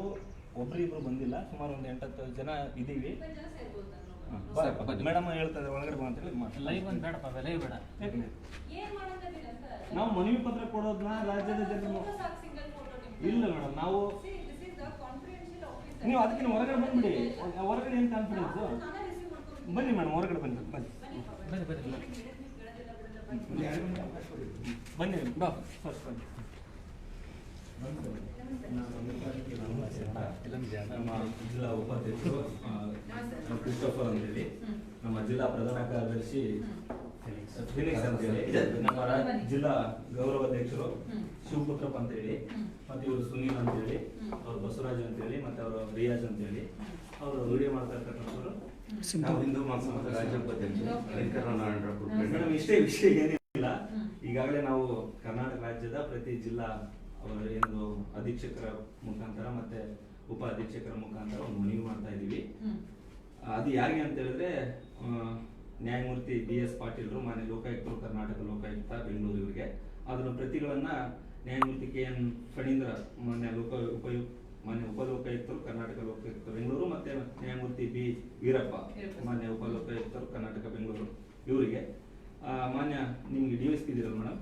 ಒಬ್ರಿಬ್ರು ಬಂದಿಲ್ಲ. ಸುಮಾರು ಒಂದು ಎಂಟತ್ತು ಜನ ಇದ್ದೀವಿ. ಮೇಡಮ್ ಹೇಳ್ತಾ ಇದ್ದಾರೆ. ಒಳಗಡೆ ಬಾ ಅಂತ ಹೇಳಿ ಮಾತಾಡಿ. ಲೈವ್ ಒಂದು ಬೇಡಪ್ಪ ಲೈವ್ ಬೇಡ? ನಾವು ಮನವಿ ಪತ್ರ ಕೊಡೋದನ್ನ ರಾಜ್ಯದ ಜನರು ಇಲ್ಲ ಮೇಡಮ್ ನಾವು ನೀವು ಅದಕ್ಕೆ ಹೊರಗಡೆ ಬಂದ್ಬಿಡಿ. ಹೊರಗಡೆ ಏನು ಕಾನ್ಫಿಡೆನ್ಸು ಬನ್ನಿ ಮೇಡಮ್ ಹೊರಗಡೆ ಬನ್ನಿ ಬನ್ನಿ. ಬನ್ನಿ ಬನ್ನಿ ಬನ್ನಿ. ಬಾ. ಫಸ್ಟ್ ಬನ್ನಿ. ನಮ್ಮ ಜಿಲ್ಲಾ ಉಪಾಧ್ಯಕ್ಷರು ಕ್ರಿಸ್ಟೋಫರ್ ಅಂತೇಳಿ ನಮ್ಮ ಜಿಲ್ಲಾ ಪ್ರಧಾನ ಕಾರ್ಯದರ್ಶಿ ಫಿನಿಕ್ಸ್ ಅಂತೇಳಿ ನಮ್ಮ ಜಿಲ್ಲಾ ಗೌರವಾಧ್ಯಕ್ಷರು ಶಿವಪುತ್ರಪ್ಪ ಅಂತೇಳಿ ಮತ್ತೆ ಇವರು ಸುನೀಲ್ ಅಂತೇಳಿ ಅವ್ರು ಬಸವರಾಜ್ ಅಂತೇಳಿ ಮತ್ತೆ ಅವರು ರಿಯಾಜ್ ಅಂತೇಳಿ ಅವರು ವಿಡಿಯೋ ಮಾಡ್ತಾ ಇರ್ತಕ್ಕಂಥವ್ರು ಹಿಂದೂ ಮಹಾಸಮಾಜ ರಾಜ್ಯ ಉಪಾಧ್ಯಕ್ಷರು ವೆಂಕಟರಮಣ ಮೇಡಮ್ ಇಷ್ಟೇ ವಿಷಯ ಏನಿಲ್ಲ. ಈಗಾಗಲೇ ನಾವು ಕರ್ನಾಟಕ ರಾಜ್ಯದ ಪ್ರತಿ ಜಿಲ್ಲಾ ಅವರ ಏನು ಅಧೀಕ್ಷಕರ ಮುಖಾಂತರ ಮತ್ತೆ ಉಪ ಅಧೀಕ್ಷಕರ ಮುಖಾಂತರ ಒಂದು ಮನವಿ ಮಾಡ್ತಾ ಇದೀವಿ ಅದು ಯಾರಿಗೆ ಅಂತ ಹೇಳಿದ್ರೆ ಆ, ನ್ಯಾಯಮೂರ್ತಿ ಬಿ ಎಸ್ ಪಾಟೀಲ್ರು ಮಾನ್ಯ ಲೋಕಾಯುಕ್ತರು ಕರ್ನಾಟಕ ಲೋಕಾಯುಕ್ತ ಬೆಂಗಳೂರು ಇವರಿಗೆ. ಅದರ ಪ್ರತಿಗಳನ್ನ ನ್ಯಾಯಮೂರ್ತಿ ಕೆ ಎನ್ ಫಣೀಂದ್ರ ಮಾನ್ಯ ಲೋಕ ಉಪಯು ಮಾನ್ಯ ಉಪಲೋಕಾಯುಕ್ತರು ಕರ್ನಾಟಕ ಲೋಕಾಯುಕ್ತ ಬೆಂಗಳೂರು ಮತ್ತೆ ನ್ಯಾಯಮೂರ್ತಿ ಬಿ. ವೀರಪ್ಪ ಮಾನ್ಯ ಉಪಲೋಕಾಯುಕ್ತರು ಕರ್ನಾಟಕ ಬೆಂಗಳೂರು. ಇವರಿಗೆ ಮಾನ್ಯ ನಿಮ್ಗೆ ಡಿ ಎಸ್ ಪಿ ಇದಿರಲ್ಲ ಮೇಡಮ್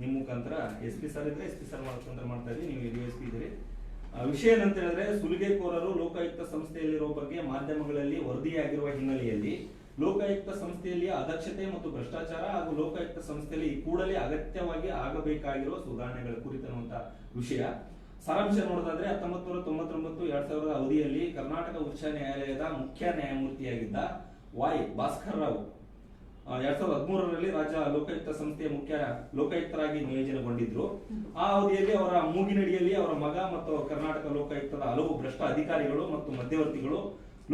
ನಿಮ್ಮ ಮುಖಾಂತರ ಎಸ್ ಪಿ ಸರ್ ಇದ್ರೆ ಎಸ್ ಪಿ ಸರ್ ಮಾಡ್ತಾ ಇದ್ದೀವಿ ನೀವು ಡಿ ಎಸ್ ಪಿ ಇದ್ದೀರಿ. ವಿಷಯ ಏನಂತ ಹೇಳಿದ್ರೆ ಸುಲಿಗೆಕೋರರು ಲೋಕಾಯುಕ್ತ ಸಂಸ್ಥೆಯಲ್ಲಿರೋ ಬಗ್ಗೆ ಮಾಧ್ಯಮಗಳಲ್ಲಿ ವರದಿಯಾಗಿರುವ ಹಿನ್ನೆಲೆಯಲ್ಲಿ ಲೋಕಾಯುಕ್ತ ಸಂಸ್ಥೆಯಲ್ಲಿ ಅದಕ್ಷತೆ ಮತ್ತು ಭ್ರಷ್ಟಾಚಾರ ಹಾಗೂ ಲೋಕಾಯುಕ್ತ ಸಂಸ್ಥೆಯಲ್ಲಿ ಕೂಡಲೇ ಅಗತ್ಯವಾಗಿ ಆಗಬೇಕಾಗಿರುವ ಸುಧಾರಣೆಗಳ ಕುರಿತನ್ನುವಂತ ವಿಷಯ. ಸಾರಾಂಶ ನೋಡೋದಾದ್ರೆ ಹತ್ತೊಂಬತ್ತು ನೂರ ತೊಂಬತ್ತೊಂಬತ್ತು ಎರಡ್ ಸಾವಿರದ ಅವಧಿಯಲ್ಲಿ ಕರ್ನಾಟಕ ಉಚ್ಚ ನ್ಯಾಯಾಲಯದ ಮುಖ್ಯ ನ್ಯಾಯಮೂರ್ತಿಯಾಗಿದ್ದ ವಾಯ್ ಭಾಸ್ಕರ್ ರಾವ್. ಎರಡ್ ಸಾವಿರದ ಹದಿಮೂರರಲ್ಲಿ ರಾಜ್ಯ ಲೋಕಾಯುಕ್ತ ಸಂಸ್ಥೆಯ ಮುಖ್ಯ ಲೋಕಾಯುಕ್ತರಾಗಿ ನಿಯೋಜನೆಗೊಂಡಿದ್ರು. ಆ ಅವಧಿಯಲ್ಲಿ ಅವರ ಮೂಗಿನಡಿಯಲ್ಲಿ ಅವರ ಮಗ ಮತ್ತು ಕರ್ನಾಟಕ ಲೋಕಾಯುಕ್ತದ ಹಲವು ಭ್ರಷ್ಟ ಅಧಿಕಾರಿಗಳು ಮತ್ತು ಮಧ್ಯವರ್ತಿಗಳು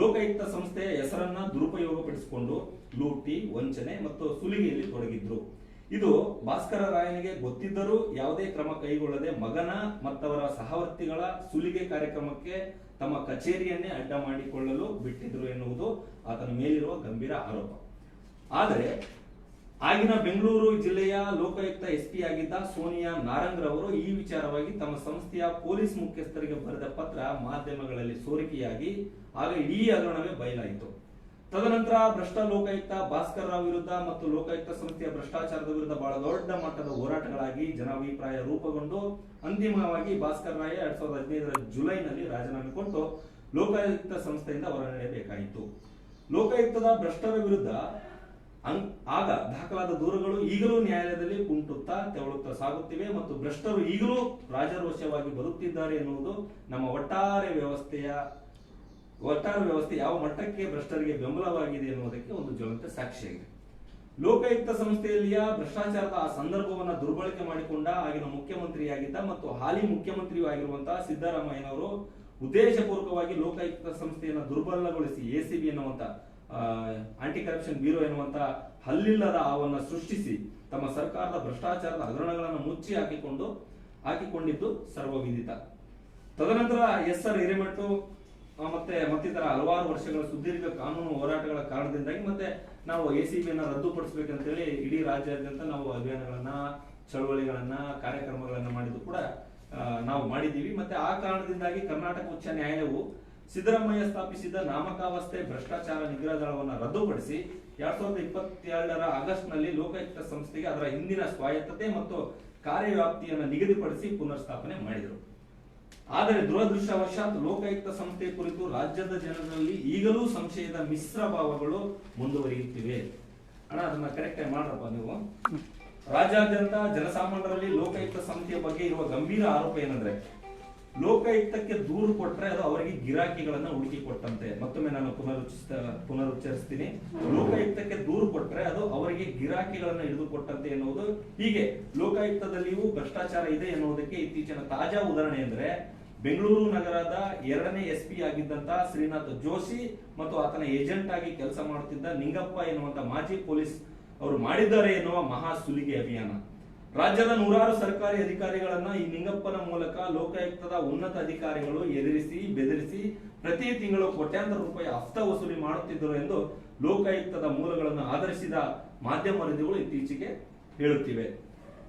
ಲೋಕಾಯುಕ್ತ ಸಂಸ್ಥೆಯ ಹೆಸರನ್ನ ದುರುಪಯೋಗಪಡಿಸಿಕೊಂಡು ಲೂಟಿ, ವಂಚನೆ ಮತ್ತು ಸುಲಿಗೆಯಲ್ಲಿ ತೊಡಗಿದ್ರು. ಇದು ಭಾಸ್ಕರ ರಾಯನಿಗೆ ಗೊತ್ತಿದ್ದರೂ ಯಾವುದೇ ಕ್ರಮ ಕೈಗೊಳ್ಳದೆ ಮಗನ ಮತ್ತವರ ಸಹವರ್ತಿಗಳ ಸುಲಿಗೆ ಕಾರ್ಯಕ್ರಮಕ್ಕೆ ತಮ್ಮ ಕಚೇರಿಯನ್ನೇ ಅಡ್ಡ ಮಾಡಿಕೊಳ್ಳಲು ಬಿಟ್ಟಿದ್ರು ಎನ್ನುವುದು ಆತನ ಮೇಲಿರುವ ಗಂಭೀರ ಆರೋಪ. ಆದರೆ ಆಗಿನ ಬೆಂಗಳೂರು ಜಿಲ್ಲೆಯ ಲೋಕಾಯುಕ್ತ ಎಸ್ಪಿ ಆಗಿದ್ದ ಸೋನಿಯಾ ನಾರಂಗ್ರವರು ಈ ವಿಚಾರವಾಗಿ ತಮ್ಮ ಸಂಸ್ಥೆಯ ಪೊಲೀಸ್ ಮುಖ್ಯಸ್ಥರಿಗೆ ಬರೆದ ಪತ್ರ ಮಾಧ್ಯಮಗಳಲ್ಲಿ ಸೋರಿಕೆಯಾಗಿ, ಆಗ ಇಡೀ ಹಗರಣವೇ ಬಯಲಾಯಿತು. ತದನಂತರ ಭ್ರಷ್ಟ ಲೋಕಾಯುಕ್ತ ಭಾಸ್ಕರ್ ರಾವ್ ವಿರುದ್ಧ ಮತ್ತು ಲೋಕಾಯುಕ್ತ ಸಂಸ್ಥೆಯ ಭ್ರಷ್ಟಾಚಾರದ ವಿರುದ್ಧ ಬಹಳ ದೊಡ್ಡ ಮಟ್ಟದ ಹೋರಾಟಗಳಾಗಿ ಜನಾಭಿಪ್ರಾಯ ರೂಪುಗೊಂಡು, ಅಂತಿಮವಾಗಿ ಭಾಸ್ಕರ್ ರಾಯ್ ಎರಡ್ ಸಾವಿರದ ಹದಿನೈದರ ಜುಲೈನಲ್ಲಿ ರಾಜೀನಾಮೆ ಕೊಟ್ಟು ಲೋಕಾಯುಕ್ತ ಸಂಸ್ಥೆಯಿಂದ ಹೊರನಡೆಯಬೇಕಾಯಿತು. ಲೋಕಾಯುಕ್ತದ ಭ್ರಷ್ಟರ ವಿರುದ್ಧ ಆಗ ದಾಖಲಾದ ದೂರುಗಳು ಈಗಲೂ ನ್ಯಾಯಾಲಯದಲ್ಲಿ ಕುಂಟುತ್ತಾ ತೆವಳುತ್ತಾ ಸಾಗುತ್ತಿವೆ ಮತ್ತು ಭ್ರಷ್ಟರು ಈಗಲೂ ರಾಜರೋಷವಾಗಿ ಬರುತ್ತಿದ್ದಾರೆ ಎನ್ನುವುದು ನಮ್ಮ ಒಟ್ಟಾರೆ ವ್ಯವಸ್ಥೆಯ, ಒಟ್ಟಾರೆ ವ್ಯವಸ್ಥೆ ಯಾವ ಮಟ್ಟಕ್ಕೆ ಭ್ರಷ್ಟರಿಗೆ ಬೆಂಬಲವಾಗಿದೆ ಎನ್ನುವುದಕ್ಕೆ ಒಂದು ಜ್ವಲಂತ ಸಾಕ್ಷಿಯಾಗಿದೆ. ಲೋಕಾಯುಕ್ತ ಸಂಸ್ಥೆಯಲ್ಲಿಯ ಭ್ರಷ್ಟಾಚಾರದ ಆ ಸಂದರ್ಭವನ್ನ ದುರ್ಬಳಕೆ ಮಾಡಿಕೊಂಡ ಆಗಿನ ಮುಖ್ಯಮಂತ್ರಿಯಾಗಿದ್ದ ಮತ್ತು ಹಾಲಿ ಮುಖ್ಯಮಂತ್ರಿಯೂ ಆಗಿರುವಂತಹ ಸಿದ್ದರಾಮಯ್ಯನವರು ಉದ್ದೇಶಪೂರ್ವಕವಾಗಿ ಲೋಕಾಯುಕ್ತ ಸಂಸ್ಥೆಯನ್ನು ದುರ್ಬಲಗೊಳಿಸಿ ಎಸಿಬಿ ಎನ್ನುವಂತ ಆಂಟಿ ಕರಪ್ಷನ್ ಬ್ಯೂರೋ ಎನ್ನುವಂತಹ ಹಲ್ಲಿಲ್ಲದ ಆವನ್ನ ಸೃಷ್ಟಿಸಿ ತಮ್ಮ ಸರ್ಕಾರದ ಭ್ರಷ್ಟಾಚಾರದ ಹಗರಣಗಳನ್ನು ಮುಚ್ಚಿ ಹಾಕಿಕೊಂಡು, ಹಾಕಿಕೊಂಡಿದ್ದು ಸರ್ವವಿದಿತ. ತದನಂತರ ಎಸ್ ಆರ್ ಹಿರೇಮಠು ಮತ್ತೆ ಮತ್ತಿತರ ಹಲವಾರು ವರ್ಷಗಳ ಸುದೀರ್ಘ ಕಾನೂನು ಹೋರಾಟಗಳ ಕಾರಣದಿಂದಾಗಿ ಮತ್ತೆ ನಾವು ಎ ಸಿ ಬಿಯನ್ನು ರದ್ದುಪಡಿಸಬೇಕಂತೇಳಿ ಇಡೀ ರಾಜ್ಯಾದ್ಯಂತ ನಾವು ಅಭಿಯಾನಗಳನ್ನ, ಚಳವಳಿಗಳನ್ನ, ಕಾರ್ಯಕ್ರಮಗಳನ್ನ ಮಾಡಿದ್ದು ಕೂಡ ನಾವು ಮಾಡಿದ್ದೀವಿ. ಮತ್ತೆ ಆ ಕಾರಣದಿಂದಾಗಿ ಕರ್ನಾಟಕ ಉಚ್ಚ ನ್ಯಾಯಾಲಯವು ಸಿದ್ದರಾಮಯ್ಯ ಸ್ಥಾಪಿಸಿದ ನಾಮಕಾವಸ್ಥೆ ಭ್ರಷ್ಟಾಚಾರ ನಿಗ್ರಹ ದಳವನ್ನು ರದ್ದುಪಡಿಸಿ ಎರಡ್ ಸಾವಿರದ ಇಪ್ಪತ್ತೆರಡರ ಆಗಸ್ಟ್ನಲ್ಲಿ ಲೋಕಾಯುಕ್ತ ಸಂಸ್ಥೆಗೆ ಅದರ ಹಿಂದಿನ ಸ್ವಾಯತ್ತತೆ ಮತ್ತು ಕಾರ್ಯವ್ಯಾಪ್ತಿಯನ್ನು ನಿಗದಿಪಡಿಸಿ ಪುನರ್ಸ್ಥಾಪನೆ ಮಾಡಿದರು. ಆದರೆ ದುರದೃಷ್ಟವಶಾತ್ ಲೋಕಾಯುಕ್ತ ಸಂಸ್ಥೆ ಕುರಿತು ರಾಜ್ಯದ ಜನರಲ್ಲಿ ಈಗಲೂ ಸಂಶಯದ ಮಿಶ್ರ ಭಾವಗಳು ಮುಂದುವರಿಯುತ್ತಿವೆ. ಅಣ್ಣ, ಅದನ್ನ ಕರೆಕ್ಟ್ ಮಾಡ್ರಪ್ಪ ನೀವು. ರಾಜ್ಯಾದ್ಯಂತ ಜನಸಾಮಾನ್ಯರಲ್ಲಿ ಲೋಕಾಯುಕ್ತ ಸಂಸ್ಥೆಯ ಬಗ್ಗೆ ಇರುವ ಗಂಭೀರ ಆರೋಪ ಏನಂದ್ರೆ ಲೋಕಾಯುಕ್ತಕ್ಕೆ ದೂರು ಕೊಟ್ರೆ ಅದು ಅವರಿಗೆ ಗಿರಾಕಿಗಳನ್ನ ಹುಡುಕಿ ಕೊಟ್ಟಂತೆ. ಮತ್ತೊಮ್ಮೆ ನಾನು ಪುನರುಚ್ಚಿಸ್ತ ಪುನರುಚ್ಚರಿಸ್ತೀನಿ. ಲೋಕಾಯುಕ್ತಕ್ಕೆ ದೂರು ಕೊಟ್ರೆ ಅದು ಅವರಿಗೆ ಗಿರಾಕಿಗಳನ್ನ ಹಿಡಿದು ಕೊಟ್ಟಂತೆ ಎನ್ನುವುದು. ಹೀಗೆ ಲೋಕಾಯುಕ್ತದಲ್ಲಿಯೂ ಭ್ರಷ್ಟಾಚಾರ ಇದೆ ಎನ್ನುವುದಕ್ಕೆ ಇತ್ತೀಚಿನ ತಾಜಾ ಉದಾಹರಣೆ ಅಂದ್ರೆ ಬೆಂಗಳೂರು ನಗರದ ಎರಡನೇ ಎಸ್ ಪಿ ಆಗಿದ್ದಂತ ಶ್ರೀನಾಥ್ ಜೋಶಿ ಮತ್ತು ಆತನ ಏಜೆಂಟ್ ಆಗಿ ಕೆಲಸ ಮಾಡುತ್ತಿದ್ದ ನಿಂಗಪ್ಪ ಎನ್ನುವಂತ ಮಾಜಿ ಪೊಲೀಸ್ ಅವರು ಮಾಡಿದ್ದಾರೆ ಎನ್ನುವ ಮಹಾ ಸುಲಿಗೆ ಅಭಿಯಾನ. ರಾಜ್ಯದ ನೂರಾರು ಸರ್ಕಾರಿ ಅಧಿಕಾರಿಗಳನ್ನ ಈ ನಿಂಗಪ್ಪನ ಮೂಲಕ ಲೋಕಾಯುಕ್ತದ ಉನ್ನತ ಅಧಿಕಾರಿಗಳು ಎದುರಿಸಿ, ಬೆದರಿಸಿ ಪ್ರತಿ ತಿಂಗಳು ಕೋಟ್ಯಾಂತರ ರೂಪಾಯಿ ಹಸ್ತ ವಸೂಲಿ ಮಾಡುತ್ತಿದ್ದರು ಎಂದು ಲೋಕಾಯುಕ್ತದ ಮೂಲಗಳನ್ನು ಆಧರಿಸಿದ ಮಾಧ್ಯಮ ವರದಿಗಳು ಇತ್ತೀಚೆಗೆ ಹೇಳುತ್ತಿವೆ.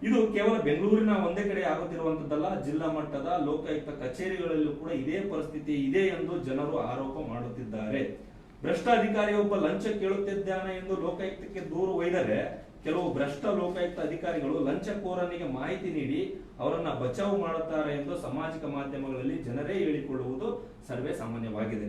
ಇದು ಕೇವಲ ಬೆಂಗಳೂರಿನ ಒಂದೇ ಕಡೆ ಆಗುತ್ತಿರುವಂತದ್ದಲ್ಲ, ಜಿಲ್ಲಾ ಮಟ್ಟದ ಲೋಕಾಯುಕ್ತ ಕಚೇರಿಗಳಲ್ಲೂ ಕೂಡ ಇದೇ ಪರಿಸ್ಥಿತಿ ಇದೆ ಎಂದು ಜನರು ಆರೋಪ ಮಾಡುತ್ತಿದ್ದಾರೆ. ಭ್ರಷ್ಟ ಅಧಿಕಾರಿಯೊಬ್ಬ ಲಂಚ ಕೇಳುತ್ತಿದ್ದಾನೆ ಎಂದು ಲೋಕಾಯುಕ್ತಕ್ಕೆ ದೂರು ಒಯ್ದರೆ ಕೆಲವು ಭ್ರಷ್ಟ ಲೋಕಾಯುಕ್ತ ಅಧಿಕಾರಿಗಳು ಲಂಚಕೋರನಿಗೆ ಮಾಹಿತಿ ನೀಡಿ ಅವರನ್ನ ಬಚಾವ್ ಮಾಡುತ್ತಾರೆ ಎಂದು ಸಾಮಾಜಿಕ ಮಾಧ್ಯಮಗಳಲ್ಲಿ ಜನರೇ ಹೇಳಿಕೊಳ್ಳುವುದು ಸರ್ವೇ ಸಾಮಾನ್ಯವಾಗಿದೆ.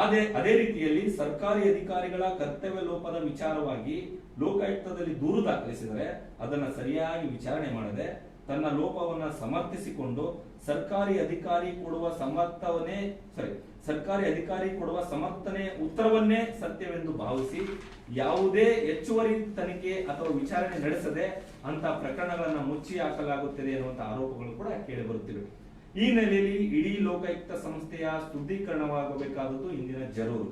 ಅದೇ ಅದೇ ರೀತಿಯಲ್ಲಿ ಸರ್ಕಾರಿ ಅಧಿಕಾರಿಗಳ ಕರ್ತವ್ಯ ಲೋಪದ ವಿಚಾರವಾಗಿ ಲೋಕಾಯುಕ್ತದಲ್ಲಿ ದೂರು ದಾಖಲಿಸಿದರೆ ಅದನ್ನ ಸರಿಯಾಗಿ ವಿಚಾರಣೆ ಮಾಡದೆ ತನ್ನ ಲೋಪವನ್ನ ಸಮರ್ಥಿಸಿಕೊಂಡು ಸರ್ಕಾರಿ ಅಧಿಕಾರಿ ಕೊಡುವ ಸಮರ್ಥವನ್ನೇ ಸಾರಿ ಸರ್ಕಾರಿ ಅಧಿಕಾರಿ ಕೊಡುವ ಸಮರ್ಥನೆ ಉತ್ತರವನ್ನೇ ಸತ್ಯವೆಂದು ಭಾವಿಸಿ ಯಾವುದೇ ಹೆಚ್ಚುವರಿ ತನಿಖೆ ಅಥವಾ ವಿಚಾರಣೆ ನಡೆಸದೆ ಅಂತ ಪ್ರಕರಣಗಳನ್ನ ಮುಚ್ಚಿ ಹಾಕಲಾಗುತ್ತದೆ ಎನ್ನುವಂತ ಆರೋಪಗಳು ಕೂಡ ಕೇಳಿ ಬರುತ್ತಿವೆ. ಈ ನೆಲೆಯಲ್ಲಿ ಇಡೀ ಲೋಕಾಯುಕ್ತ ಸಂಸ್ಥೆಯ ಶುದ್ಧೀಕರಣವಾಗಬೇಕಾದದ್ದು ಇಂದಿನ ಜರೂರು.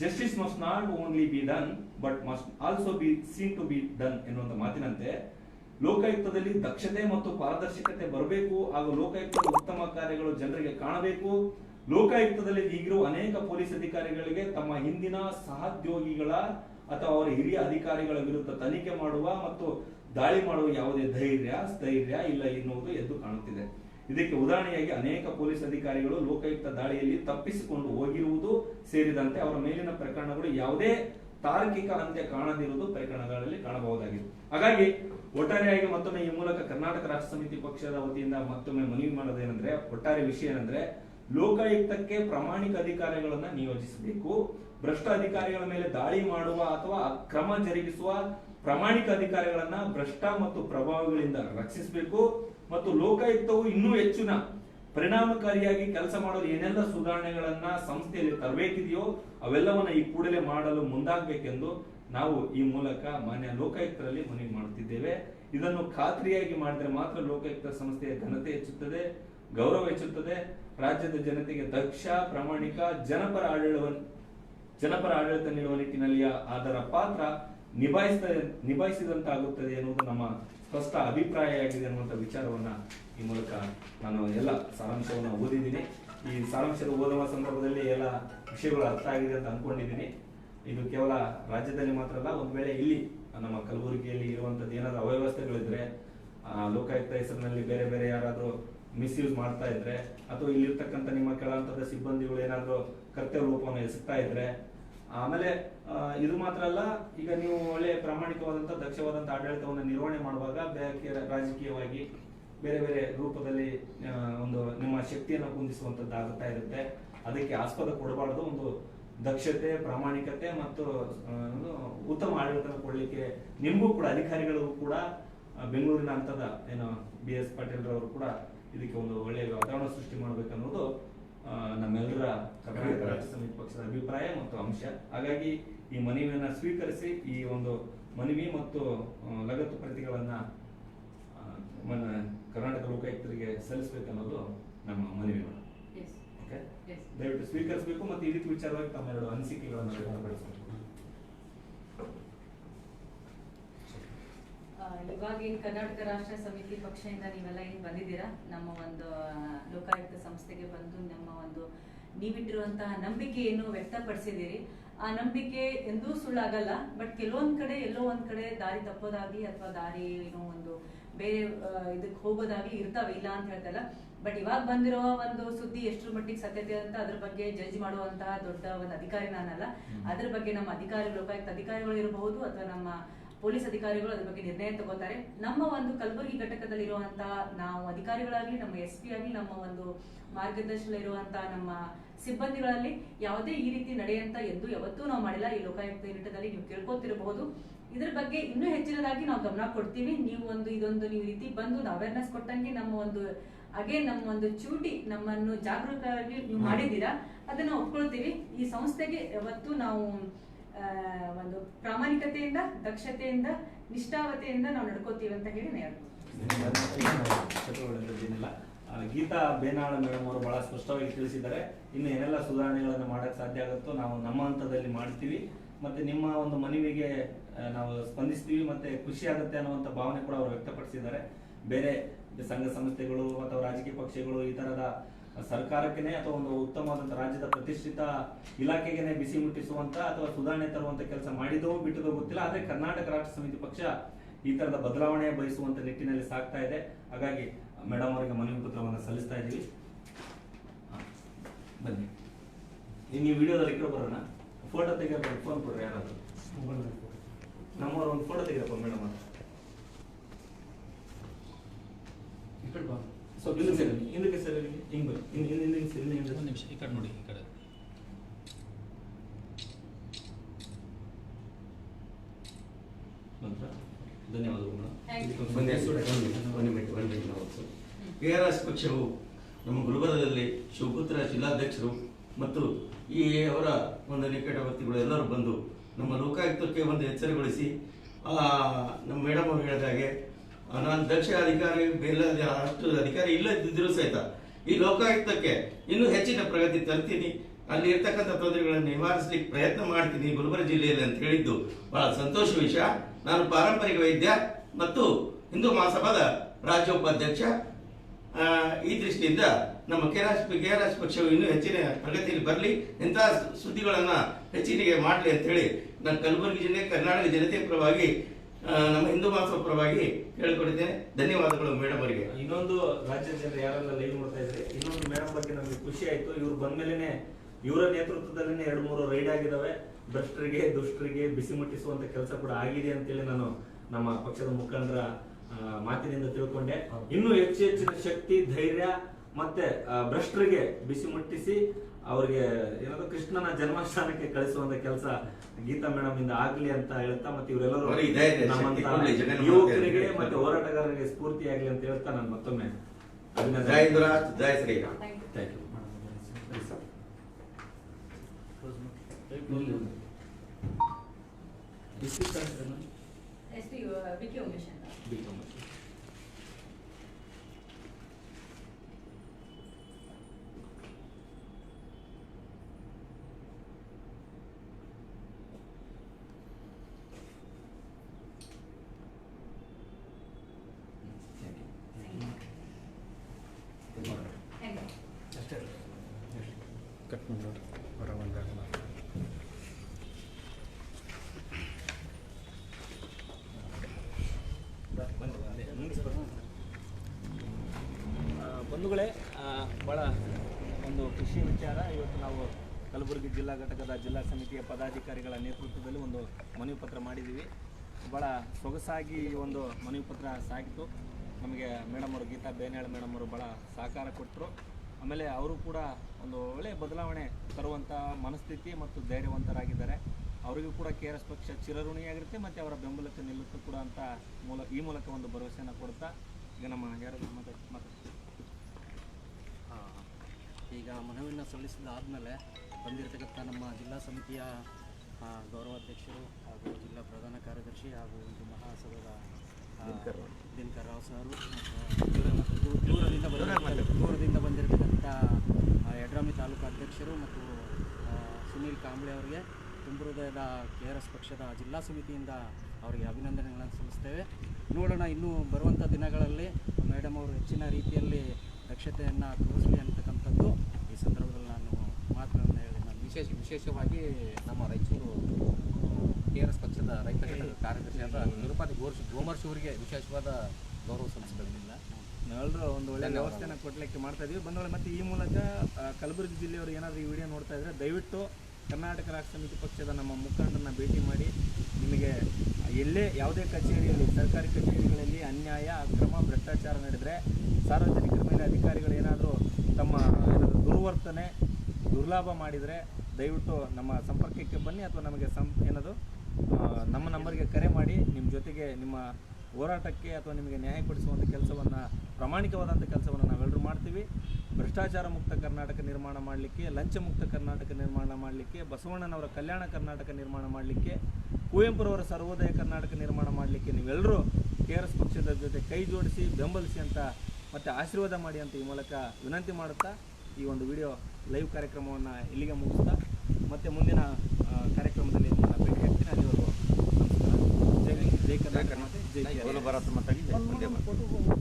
Justice must not only be done but must also be seen to be done ಎನ್ನುವಂತ ಮಾತಿನಂತೆ ಲೋಕಾಯುಕ್ತದಲ್ಲಿ ದಕ್ಷತೆ ಮತ್ತು ಪಾರದರ್ಶಕತೆ ಬರಬೇಕು ಹಾಗೂ ಲೋಕಾಯುಕ್ತದ ಉತ್ತಮ ಕಾರ್ಯಗಳು ಜನರಿಗೆ ಕಾಣಬೇಕು. ಲೋಕಾಯುಕ್ತದಲ್ಲಿ ಈಗಿರುವ ಅನೇಕ ಪೊಲೀಸ್ ಅಧಿಕಾರಿಗಳಿಗೆ ತಮ್ಮ ಹಿಂದಿನ ಸಹೋದ್ಯೋಗಿಗಳ ಅಥವಾ ಅವರ ಹಿರಿಯ ಅಧಿಕಾರಿಗಳ ವಿರುದ್ಧ ತನಿಖೆ ಮಾಡುವ ಮತ್ತು ದಾಳಿ ಮಾಡುವ ಯಾವುದೇ ಧೈರ್ಯ, ಸ್ಥೈರ್ಯ ಇಲ್ಲ ಎನ್ನುವುದು ಎದ್ದು ಕಾಣುತ್ತಿದೆ. ಇದಕ್ಕೆ ಉದಾಹರಣೆಯಾಗಿ ಅನೇಕ ಪೊಲೀಸ್ ಅಧಿಕಾರಿಗಳು ಲೋಕಾಯುಕ್ತ ದಾಳಿಯಲ್ಲಿ ತಪ್ಪಿಸಿಕೊಂಡು ಹೋಗಿರುವುದು ಸೇರಿದಂತೆ ಅವರ ಮೇಲಿನ ಪ್ರಕರಣಗಳು ಯಾವುದೇ ತಾರ್ಕಿಕ ಅಂತ್ಯ ಕಾಣದಿರುವುದು ಪ್ರಕರಣಗಳಲ್ಲಿ ಕಾಣಬಹುದಾಗಿದೆ. ಹಾಗಾಗಿ ಒಟ್ಟಾರೆಯಾಗಿ ಮತ್ತೊಮ್ಮೆ ಈ ಮೂಲಕ ಕರ್ನಾಟಕ ರಾಷ್ಟ್ರ ಸಮಿತಿ ಪಕ್ಷದ ವತಿಯಿಂದ ಮತ್ತೊಮ್ಮೆ ಮನವಿ ಮಾಡೋದೇನೆಂದ್ರೆ, ಒಟ್ಟಾರೆ ವಿಷಯ ಏನಂದ್ರೆ ಲೋಕಾಯುಕ್ತಕ್ಕೆ ಪ್ರಾಮಾಣಿಕ ಅಧಿಕಾರಿಗಳನ್ನ ನಿಯೋಜಿಸಬೇಕು. ಭ್ರಷ್ಟ ಅಧಿಕಾರಿಗಳ ಮೇಲೆ ದಾಳಿ ಮಾಡುವ ಅಥವಾ ಕ್ರಮ ಜರುಗಿಸುವ ಪ್ರಾಮಾಣಿಕ ಅಧಿಕಾರಿಗಳನ್ನ ಭ್ರಷ್ಟ ಮತ್ತು ಪ್ರಭಾವಗಳಿಂದ ರಕ್ಷಿಸಬೇಕು. ಮತ್ತು ಲೋಕಾಯುಕ್ತವು ಇನ್ನೂ ಹೆಚ್ಚಿನ ಪರಿಣಾಮಕಾರಿಯಾಗಿ ಕೆಲಸ ಮಾಡಲು ಏನೆಲ್ಲ ಸುಧಾರಣೆಗಳನ್ನ ಸಂಸ್ಥೆಯಲ್ಲಿ ತರಬೇಕಿದೆಯೋ ಅವೆಲ್ಲವನ್ನ ಈ ಕೂಡಲೇ ಮಾಡಲು ಮುಂದಾಗಬೇಕೆಂದು ನಾವು ಈ ಮೂಲಕ ಮಾನ್ಯ ಲೋಕಾಯುಕ್ತರಲ್ಲಿ ಮನವಿ ಮಾಡುತ್ತಿದ್ದೇವೆ. ಇದನ್ನು ಖಾತ್ರಿಯಾಗಿ ಮಾಡಿದರೆ ಮಾತ್ರ ಲೋಕಾಯುಕ್ತ ಸಂಸ್ಥೆಯ ಘನತೆ ಹೆಚ್ಚುತ್ತದೆ, ಗೌರವ ಹೆಚ್ಚುತ್ತದೆ. ರಾಜ್ಯದ ಜನತೆಗೆ ದಕ್ಷ, ಪ್ರಾಮಾಣಿಕ, ಜನಪರ ಆಡಳಿತ ಜನಪರ ಆಡಳಿತ ನೀಡುವ ನಿಟ್ಟಿನಲ್ಲಿ ಅದರ ಪಾತ್ರ ನಿಭಾಯಿಸಿದ ನಿಭಾಯಿಸಿದಂತಾಗುತ್ತದೆ ಎನ್ನುವುದು ನಮ್ಮ ಸ್ಪಷ್ಟ ಅಭಿಪ್ರಾಯವಾಗಿದೆ ಅನ್ನುವಂಥ ವಿಚಾರವನ್ನ ಈ ಮೂಲಕ ನಾನು ಎಲ್ಲ ಸಾರಾಂಶವನ್ನು ಓದಿದ್ದೀನಿ. ಈ ಸಾರಾಂಶದ ಓದುವ ಸಂದರ್ಭದಲ್ಲಿ ಎಲ್ಲ ವಿಷಯಗಳು ಅರ್ಥ ಆಗಿದೆ ಅಂತ ಅನ್ಕೊಂಡಿದ್ದೀನಿ. ಇದು ಕೇವಲ ರಾಜ್ಯದಲ್ಲಿ ಮಾತ್ರ ಅಲ್ಲ, ಒಂದು ವೇಳೆ ಇಲ್ಲಿ ನಮ್ಮ ಕಲಬುರಗಿಯಲ್ಲಿ ಇರುವಂಥದ್ದು ಏನಾದರೂ ಅವ್ಯವಸ್ಥೆಗಳಿದ್ರೆ ಲೋಕಾಯುಕ್ತ ಹೆಸರಿನಲ್ಲಿ ಬೇರೆ ಬೇರೆ ಯಾರಾದ್ರೂ ಮಿಸ್ಯೂಸ್ ಮಾಡ್ತಾ ಇದ್ರೆ, ಅಥವಾ ಇಲ್ಲಿರ್ತಕ್ಕಂಥ ನಿಮ್ಮ ಕೆಳಹಂತದ ಸಿಬ್ಬಂದಿಗಳು ಏನಾದರೂ ಕರ್ತವ್ಯ ರೂಪವನ್ನು ಎಸಗ್ತಾ ಇದ್ರೆ, ಆಮೇಲೆ ಇದು ಮಾತ್ರ ಅಲ್ಲ, ಈಗ ನೀವು ಒಳ್ಳೆ ಪ್ರಾಮಾಣಿಕವಾದಂಥ, ದಕ್ಷವಾದಂಥ ಆಡಳಿತವನ್ನು ನಿರ್ವಹಣೆ ಮಾಡುವಾಗ ಬೇರೆ ರಾಜಕೀಯವಾಗಿ ಬೇರೆ ಬೇರೆ ರೂಪದಲ್ಲಿ ಒಂದು ನಿಮ್ಮ ಶಕ್ತಿಯನ್ನು ಕುಂದಿಸುವಂಥದ್ದು ಆಗುತ್ತಾ ಇರುತ್ತೆ. ಅದಕ್ಕೆ ಆಸ್ಪದ ಕೊಡಬಾರ್ದು, ಒಂದು ದಕ್ಷತೆ, ಪ್ರಾಮಾಣಿಕತೆ ಮತ್ತು ಉತ್ತಮ ಆಡಳಿತ ಕೊಡಲಿಕ್ಕೆ ನಿಮಗೂ ಕೂಡ, ಅಧಿಕಾರಿಗಳಿಗೂ ಕೂಡ ಬೆಂಗಳೂರಿನ ಹಂತದ, ಏನು, ಬಿ ಎಸ್ ಪಾಟೀಲ್ ರವರು ಕೂಡ ಇದಕ್ಕೆ ಒಂದು ಒಳ್ಳೆಯ ವಾತಾವರಣ ಸೃಷ್ಟಿ ಮಾಡಬೇಕನ್ನೋದು ನಮ್ಮೆಲ್ಲರ ಕರ್ನಾಟಕ ರಾಜ್ಯ ಸಮಿತಿ ಪಕ್ಷದ ಅಭಿಪ್ರಾಯ ಮತ್ತು ಅಂಶ. ಹಾಗಾಗಿ ಈ ಮನವಿಯನ್ನು ಸ್ವೀಕರಿಸಿ ಈ ಒಂದು ಮನವಿ ಮತ್ತು ಲಗತ್ತು ಪ್ರತಿಗಳನ್ನ ಕರ್ನಾಟಕ ಲೋಕಾಯುಕ್ತರಿಗೆ ಸಲ್ಲಿಸಬೇಕನ್ನೋದು ನಮ್ಮ ಮನವಿ ದಯವಿಟ್ಟು ಸ್ವೀಕರಿಸಬೇಕು ಮತ್ತು ಇದಕ್ಕೆ ವಿಚಾರವಾಗಿ ತಮ್ಮೆರಡು ಅನಿಸಿಕೆಗಳನ್ನು ವ್ಯಕ್ತಪಡಿಸಬೇಕು ಆ, ಇವಾಗ ಏನ್ ಕರ್ನಾಟಕ ರಾಷ್ಟ್ರ ಸಮಿತಿ ಪಕ್ಷದಿಂದ ನೀವೆಲ್ಲ ಏನ್ ಬಂದಿದ್ದೀರಾ? ನಮ್ಮ ಒಂದು ಲೋಕಾಯುಕ್ತ ಸಂಸ್ಥೆಗೆ ಬಂದು ನಮ್ಮ ಒಂದು ನೀವಿಟ್ಟಿರುವಂತಹ ಏನು ವ್ಯಕ್ತಪಡಿಸಿದ್ದೀರಿ. ಆ ನಂಬಿಕೆ ಎಂದೂ ಸುಳ್ಳಾಗಲ್ಲ ಬಟ್ ಕೆಲವೊಂದ್ ಕಡೆ ಎಲ್ಲೋ ಒಂದ್ ಕಡೆ ದಾರಿ ತಪ್ಪೋದಾಗಿ ಅಥವಾ ದಾರಿ ಏನೋ ಒಂದು ಬೇರೆ ಇದಕ್ಕೆ ಹೋಗೋದಾಗಿ ಇರ್ತಾವೆ ಇಲ್ಲ ಅಂತ ಹೇಳ್ತಲ್ಲ. ಬಟ್ ಇವಾಗ ಬಂದಿರೋ ಒಂದು ಸುದ್ದಿ ಎಷ್ಟರ ಮಟ್ಟಿಗೆ ಸತ್ಯತೆ ಅಂತ ಅದ್ರ ಬಗ್ಗೆ ಜಡ್ಜ್ ಮಾಡುವಂತಹ ದೊಡ್ಡ ಒಂದು ಅಧಿಕಾರಿ ನಾನಲ್ಲ. ಅದ್ರ ಬಗ್ಗೆ ನಮ್ಮ ಅಧಿಕಾರಿ ಲೋಕಾಯುಕ್ತ ಅಧಿಕಾರಿಗಳು ಇರಬಹುದು ಅಥವಾ ನಮ್ಮ ಪೊಲೀಸ್ ಅಧಿಕಾರಿಗಳು ಅದ್ರ ಬಗ್ಗೆ ನಿರ್ಣಯ ತಗೋತಾರೆ. ನಮ್ಮ ಒಂದು ಕಲಬುರಗಿ ಘಟಕದಲ್ಲಿರುವಂತಹ ನಾವು ಅಧಿಕಾರಿಗಳಾಗ್ಲಿ, ನಮ್ಮ ಎಸ್ ಪಿ ಆಗಲಿ, ನಮ್ಮ ಒಂದು ಮಾರ್ಗದರ್ಶನ ಇರುವಂತ ನಮ್ಮ ಸಿಬ್ಬಂದಿಗಳಲ್ಲಿ ಯಾವುದೇ ಈ ರೀತಿ ನಡೆಯಂತ ಎಂದು ಯಾವತ್ತೂ ನಾವು ಮಾಡಿಲ್ಲ. ಈ ಲೋಕಾಯುಕ್ತ ಯೂನಿಟದಲ್ಲಿ ನೀವು ಕೇಳ್ಕೊತಿರಬಹುದು. ಇದ್ರ ಬಗ್ಗೆ ಇನ್ನೂ ಹೆಚ್ಚಿನದಾಗಿ ನಾವು ಗಮನ ಕೊಡ್ತೀವಿ. ನೀವು ಒಂದು ಇದೊಂದು ನೀವು ರೀತಿ ಬಂದು ಅವೇರ್ನೆಸ್ ಕೊಟ್ಟಂಗೆ ನಮ್ಮ ಒಂದು ಅಗೇನ್ ನಮ್ಮ ಒಂದು ಚೂಟಿ ನಮ್ಮನ್ನು ಜಾಗೃತವಾಗಿ ನೀವು ಮಾಡಿದ್ದೀರಾ, ಅದನ್ನ ಒಪ್ಕೊಳ್ತೀವಿ. ಈ ಸಂಸ್ಥೆಗೆ ಯಾವತ್ತೂ ನಾವು ಒಂದು ಪ್ರಾಮಾಣಿಕತೆಯಿಂದ ದಕ್ಷತೆಯಿಂದ ನಿಷ್ಠಾವತೆಯಿಂದ ನಾವು ನಡ್ಕೋತೀವಿ ಅಂತ ಹೇಳಿ ಆ, ಗೀತಾ ಬೇನಾಳ ಮೇಡಮ್ ಅವರು ಬಹಳ ಸ್ಪಷ್ಟವಾಗಿ ತಿಳಿಸಿದ್ದಾರೆ. ಇನ್ನು ಏನೆಲ್ಲ ಸುಧಾರಣೆಗಳನ್ನು ಮಾಡಕ್ ಸಾಧ್ಯ ಆಗುತ್ತೋ ನಾವು ನಮ್ಮ ಹಂತದಲ್ಲಿ ಮಾಡ್ತೀವಿ. ಮತ್ತೆ ನಿಮ್ಮ ಒಂದು ಮನವಿಗೆ ನಾವು ಸ್ಪಂದಿಸ್ತೀವಿ. ಮತ್ತೆ ಖುಷಿ ಆಗುತ್ತೆ ಅನ್ನುವಂಥ ಭಾವನೆ ಕೂಡ ಅವರು ವ್ಯಕ್ತಪಡಿಸಿದ್ದಾರೆ. ಬೇರೆ ಸಂಘ ಸಂಸ್ಥೆಗಳು ಅಥವಾ ರಾಜಕೀಯ ಪಕ್ಷಗಳು ಈ ತರದ ಸರ್ಕಾರಕ್ಕೇನೆ ಅಥವಾ ಒಂದು ಉತ್ತಮವಾದಂಥ ರಾಜ್ಯದ ಪ್ರತಿಷ್ಠಿತ ಇಲಾಖೆಗೆನೆ ಬಿಸಿ ಮುಟ್ಟಿಸುವಂತ ಅಥವಾ ಸುಧಾರಣೆ ತರುವಂತ ಕೆಲಸ ಮಾಡಿದೋ ಬಿಟ್ಟದೋ ಗೊತ್ತಿಲ್ಲ. ಆದ್ರೆ ಕರ್ನಾಟಕ ರಾಷ್ಟ್ರ ಸಮಿತಿ ಪಕ್ಷ ಈ ತರದ ಬದಲಾವಣೆ ಬಯಸುವಂತ ನಿಟ್ಟಿನಲ್ಲಿ ಸಾಗ್ತಾ ಇದೆ. ಹಾಗಾಗಿ ಮೇಡಮ್ ಅವರಿಗೆ ಮನವಿ ಪತ್ರವನ್ನು ಸಲ್ಲಿಸ್ತಾ ಇದ್ದೀವಿ. ಬನ್ನಿ. ನೀವು ವಿಡಿಯೋದಲ್ಲಿ ಇಕ್ಕೋ ಬರೋಣ. ಫೋಟೋ ತೆಗಿಯಪ್ಪ ಫೋನ್ ಕೊಡ್ರಿ ಯಾರಾದ್ರು. ನಮ್ಮವ್ರು ಒಂದು ಫೋಟೋ ತೆಗಿಯಪ್ಪ ಮೇಡಮ್ ಅಂತ ಸೊ ಹಿಂದಕ್ಕೆ ಸರಿ ಹಿಂದಕ್ಕೆ ಸರಿ ಹಿಂಗೆ ಬನ್ನಿ ಹಿಂದೆ ಹಿಂದೆ ಸರಿ ಹಿಂದೆ ಒಂದು ನಿಮಿಷ ಈ ಕಡೆ ನೋಡಿ ಈ ಕಡೆ. ಮಂತ್ರ ಧನ್ಯವಾದಗಳು. ಒಂದೇ ಮಿನಿಟ್ ಒಂದು ಮಿನಿಟ್ ನಾವು ಕೆ ಆರ್ ಎಸ್ ಪಕ್ಷವು ನಮ್ಮ ಗುಲ್ಬರ್ಗದಲ್ಲಿ ಶಿವಪುತ್ರ ಜಿಲ್ಲಾಧ್ಯಕ್ಷರು ಮತ್ತು ಈ ಅವರ ಒಂದು ನಿಕಟವರ್ತಿಗಳು ಎಲ್ಲರೂ ಬಂದು ನಮ್ಮ ಲೋಕಾಯುಕ್ತಕ್ಕೆ ಒಂದು ಎಚ್ಚರಗೊಳಿಸಿ ಆ, ನಮ್ಮ ಮೇಡಮ್ ಅವರು ಹೇಳಿದ ಹಾಗೆ ನಾನು ದಕ್ಷ ಅಧಿಕಾರಿ ಅಷ್ಟು ಅಧಿಕಾರಿ ಇಲ್ಲದಿದ್ದರೂ ಸಹಿತ. ಈ ಲೋಕಾಯುಕ್ತಕ್ಕೆ ಇನ್ನೂ ಹೆಚ್ಚಿನ ಪ್ರಗತಿ ತರ್ತೀನಿ. ಅಲ್ಲಿ ಇರ್ತಕ್ಕಂಥ ತೊಂದರೆಗಳನ್ನು ನಿವಾರಿಸಲಿಕ್ಕೆ ಪ್ರಯತ್ನ ಮಾಡ್ತೀನಿ ಗುಲ್ಬರ್ಗ ಜಿಲ್ಲೆಯಲ್ಲಿ ಅಂತ ಹೇಳಿದ್ದು. ಬಹಳ ಸಂತೋಷ ವಿಷಯ. ನಾನು ಪಾರಂಪರಿಕ ವೈದ್ಯ ಮತ್ತು ಹಿಂದೂ ಮಹಾಸಭಾದ ರಾಜ್ಯ ಉಪಾಧ್ಯಕ್ಷ ಈ ದೃಷ್ಟಿಯಿಂದ ನಮ್ಮ K R K R S ಪಕ್ಷವು ಇನ್ನೂ ಹೆಚ್ಚಿನ ಪ್ರಗತಿಯಲ್ಲಿ ಬರಲಿ ಇಂತಹ ಸುದ್ದಿಗಳನ್ನು ಹೆಚ್ಚಿನಿಗೆ ಮಾಡಲಿ ಅಂತ ಹೇಳಿ ನಾನು ಕಲಬುರಗಿ ಜಿಲ್ಲೆ, ಕರ್ನಾಟಕ ಜನತೆಯ ಪರವಾಗಿ ನಮ್ಮ ಹಿಂದೂ ಮಹಾಸಭಾ ಪರವಾಗಿ ಕೇಳಿಕೊಂಡಿದ್ದೇನೆ. ಧನ್ಯವಾದಗಳು ಮೇಡಮ್ ಅವರಿಗೆ. ಇನ್ನೊಂದು ರಾಜ್ಯದ ಜನರು ಯಾರೆಲ್ಲ ಲೈವ್ ನೋಡ್ತಾ ಇದ್ರೆ ಇನ್ನೊಂದು ಮೇಡಮ್ ಬಗ್ಗೆ ನಮಗೆ ಖುಷಿ ಆಯ್ತು. ಇವ್ರು ಬಂದ್ಮೇಲೆ ಇವರ ನೇತೃತ್ವದಲ್ಲಿನೇ ಎರಡು ಮೂರು ರೈಡ್ ಆಗಿದಾವೆ. ಭ್ರಷ್ಟರಿಗೆ ದುಷ್ಟರಿಗೆ ಬಿಸಿ ಮುಟ್ಟಿಸುವಂತ ಕೆಲಸ ಕೂಡ ಆಗಿದೆ ಅಂತೇಳಿ ನಾನು ನಮ್ಮ ಪಕ್ಷದ ಮುಖಂಡರ ಮಾತಿನಿಂದ ತಿಳ್ಕೊಂಡೆ. ಇನ್ನೂ ಹೆಚ್ಚು ಹೆಚ್ಚಿನ ಶಕ್ತಿ ಧೈರ್ಯ ಮತ್ತೆ ಭ್ರಷ್ಟರಿಗೆ ಬಿಸಿ ಮುಟ್ಟಿಸಿ ಅವರಿಗೆ ಏನಾದ್ರು ಕೃಷ್ಣನ ಜನ್ಮಸ್ಥಾನಕ್ಕೆ ಕಳಿಸುವಂತ ಕೆಲಸ ಗೀತಾ ಮೇಡಮ್ ಇಂದ ಆಗ್ಲಿ ಅಂತ ಹೇಳ್ತಾ ಮತ್ತೆ ಇವರೆಲ್ಲರೂ ಯುವಕರಿಗೆ ಮತ್ತೆ ಹೋರಾಟಗಾರರಿಗೆ ಸ್ಫೂರ್ತಿ ಆಗ್ಲಿ ಅಂತ ಹೇಳ್ತಾ ನಾನು ಮತ್ತೊಮ್ಮೆ. ಜೈ ಹಿಂದೂ ರಾಷ್ಟ್ರ ಜೈ Shriram. Thank you S Vicky Umesh ಅಂತ ಥ್ಯಾಂಕ್ ಕಟ್ ಬಂಧುಗಳೇ ಭಾಳ ಒಂದು ಖುಷಿ ವಿಚಾರ. ಇವತ್ತು ನಾವು ಕಲಬುರಗಿ ಜಿಲ್ಲಾ ಘಟಕದ ಜಿಲ್ಲಾ ಸಮಿತಿಯ ಪದಾಧಿಕಾರಿಗಳ ನೇತೃತ್ವದಲ್ಲಿ ಒಂದು ಮನವಿ ಪತ್ರ ಮಾಡಿದ್ದೀವಿ. ಭಾಳ ಸೊಗಸಾಗಿ ಈ ಒಂದು ಮನವಿ ಪತ್ರ ಸಾಗಿತು. ನಮಗೆ ಮೇಡಮ್ ಅವರು ಗೀತಾ ಬೇನಾಳ್ ಮೇಡಮ್ ಅವರು ಭಾಳ ಸಹಕಾರ ಕೊಟ್ಟರು. ಆಮೇಲೆ ಅವರು ಕೂಡ ಒಂದು ಒಳ್ಳೆಯ ಬದಲಾವಣೆ ತರುವಂಥ ಮನಸ್ಥಿತಿ ಮತ್ತು ಧೈರ್ಯವಂತರಾಗಿದ್ದಾರೆ. ಅವರಿಗೂ ಕೂಡ ಕೆ ಆರ್ ಎಸ್ ಪಕ್ಷ ಚಿರಋಣಿಯಾಗಿರುತ್ತೆ ಮತ್ತು ಅವರ ಬೆಂಬಲಕ್ಕೆ ನಿಲ್ಲುತ್ತೆ ಕೂಡ ಅಂತ ಮೂಲ ಈ ಮೂಲಕ ಒಂದು ಭರವಸೆಯನ್ನು ಕೊಡ್ತಾ ಈಗ ನಮ್ಮ ಯಾರು ಮಾತಾಡ್ ಮಾತಾಡ್ತೀವಿ ಆ, ಈಗ ಮನವಿಯನ್ನು ಸಲ್ಲಿಸಿದಾದ್ಮೇಲೆ ಬಂದಿರತಕ್ಕಂಥ ನಮ್ಮ ಜಿಲ್ಲಾ ಸಮಿತಿಯ ಗೌರವಾಧ್ಯಕ್ಷರು ಹಾಗೂ ಜಿಲ್ಲಾ ಪ್ರಧಾನ ಕಾರ್ಯದರ್ಶಿ ಹಾಗೂ ಇದು ಮಹಾಸಭಾದ ದಿನಕರ್ ರಾವ್ ಸರು ದೂರದಿಂದ ಬಂದಿರತಕ್ಕಂಥ ದೂರದಿಂದ ಬಂದಿರತಕ್ಕಂಥ ಆ, ಯಡ್ರಾಮಿ ತಾಲೂಕು ಅಧ್ಯಕ್ಷರು ಮತ್ತು ಸುನೀಲ್ ಕಾಂಬ್ಳೆ ಅವರಿಗೆ ತುಂಬೃದಯದ ಕೆ ಆರ್ ಎಸ್ ಪಕ್ಷದ ಜಿಲ್ಲಾ ಸಮಿತಿಯಿಂದ ಅವರಿಗೆ ಅಭಿನಂದನೆಗಳನ್ನು ಸಲ್ಲಿಸ್ತೇವೆ. ನೋಡೋಣ ಇನ್ನೂ ಬರುವಂಥ ದಿನಗಳಲ್ಲಿ ಮೇಡಮ್ ಅವರು ಹೆಚ್ಚಿನ ರೀತಿಯಲ್ಲಿ ದಕ್ಷತೆಯನ್ನು ತೋರಿಸಲಿ ಅಂತಕ್ಕಂಥದ್ದು. ಈ ಸಂದರ್ಭದಲ್ಲಿ ನಾನು ಮಾತುಗಳನ್ನು ಹೇಳಿ ನಾನು ವಿಶೇಷ ವಿಶೇಷವಾಗಿ ನಮ್ಮ ರಾಯಚೂರು ಕೆ ಆರ್ ಎಸ್ ಪಕ್ಷದ ರೈತ ಘಟಕದ ಕಾರ್ಯದರ್ಶಿಯಾದ ನಿರುಪಾದಿ ಗೋರ್ಶ್ ಗೋಮರ್ಶ್ ಅವರಿಗೆ ವಿಶೇಷವಾದ ಗೌರವ ಸಲ್ಲಿಸಬೇಕಿಲ್ಲ ನಾವೆಲ್ಲರೂ ಒಂದು ಒಳ್ಳೆ ವ್ಯವಸ್ಥೆನ ಕೊಡಲಿಕ್ಕೆ ಮಾಡ್ತಾ ಇದೀವಿ. ಬಂದವಳೆ ಮತ್ತೆ ಈ ಮೂಲಕ ಕಲಬುರಗಿ ಜಿಲ್ಲೆಯವರು ಏನಾದರೂ ಈ ವಿಡಿಯೋ ನೋಡ್ತಾ ಇದ್ರೆ ದಯವಿಟ್ಟು ಕರ್ನಾಟಕ ರಾಷ್ಟ್ರ ಸಮಿತಿ ಪಕ್ಷದ ನಮ್ಮ ಮುಖಂಡರನ್ನ ಭೇಟಿ ಮಾಡಿ. ನಿಮಗೆ ಎಲ್ಲೇ ಯಾವುದೇ ಕಚೇರಿಯಲ್ಲಿ ಸರ್ಕಾರಿ ಕಚೇರಿಗಳಲ್ಲಿ ಅನ್ಯಾಯ ಅಕ್ರಮ ಭ್ರಷ್ಟಾಚಾರ ನಡೆದರೆ ಸಾರ್ವಜನಿಕರ ಮೇಲೆ ಅಧಿಕಾರಿಗಳು ಏನಾದರೂ ತಮ್ಮ ಏನಾದರೂ ದುರ್ವರ್ತನೆ ದುರ್ಲಾಭ ಮಾಡಿದರೆ ದಯವಿಟ್ಟು ನಮ್ಮ ಸಂಪರ್ಕಕ್ಕೆ ಬನ್ನಿ ಅಥವಾ ನಮಗೆ ಸಂ ಏನದು ನಮ್ಮ ನಂಬರ್ಗೆ ಕರೆ ಮಾಡಿ ನಿಮ್ಮ ಜೊತೆಗೆ ನಿಮ್ಮ ಹೋರಾಟಕ್ಕೆ ಅಥವಾ ನಿಮಗೆ ನ್ಯಾಯ ಕೊಡಿಸುವಂಥ ಕೆಲಸವನ್ನು ಪ್ರಾಮಾಣಿಕವಾದಂಥ ಕೆಲಸವನ್ನು ನಾವೆಲ್ಲರೂ ಮಾಡ್ತೀವಿ. ಭ್ರಷ್ಟಾಚಾರ ಮುಕ್ತ ಕರ್ನಾಟಕ ನಿರ್ಮಾಣ ಮಾಡಲಿಕ್ಕೆ, ಲಂಚ ಮುಕ್ತ ಕರ್ನಾಟಕ ನಿರ್ಮಾಣ ಮಾಡಲಿಕ್ಕೆ, ಬಸವಣ್ಣನವರ ಕಲ್ಯಾಣ ಕರ್ನಾಟಕ ನಿರ್ಮಾಣ ಮಾಡಲಿಕ್ಕೆ, ಕುವೆಂಪುರವರ ಸರ್ವೋದಯ ಕರ್ನಾಟಕ ನಿರ್ಮಾಣ ಮಾಡಲಿಕ್ಕೆ ನೀವೆಲ್ಲರೂ ಕೆ ಆರ್ ಎಸ್ ಪಕ್ಷದ ಜೊತೆ ಕೈ ಜೋಡಿಸಿ, ಬೆಂಬಲಿಸಿ ಅಂತ ಮತ್ತು ಆಶೀರ್ವಾದ ಮಾಡಿ ಅಂತ ಈ ಮೂಲಕ ವಿನಂತಿ ಮಾಡುತ್ತಾ, ಈ ಒಂದು ವಿಡಿಯೋ ಲೈವ್ ಕಾರ್ಯಕ್ರಮವನ್ನು ಇಲ್ಲಿಗೆ ಮುಗಿಸ್ತಾ, ಮತ್ತೆ ಮುಂದಿನ ಕಾರ್ಯಕ್ರಮದಲ್ಲಿ ನಿಮ್ಮನ್ನ ಭೇಟಿ ಆಗ್ತೀನಿ ಅಲ್ಲಿವರೆಗೂ ನಮಸ್ಕಾರ ಜೈ ಹಿಂದ್, ಜೈ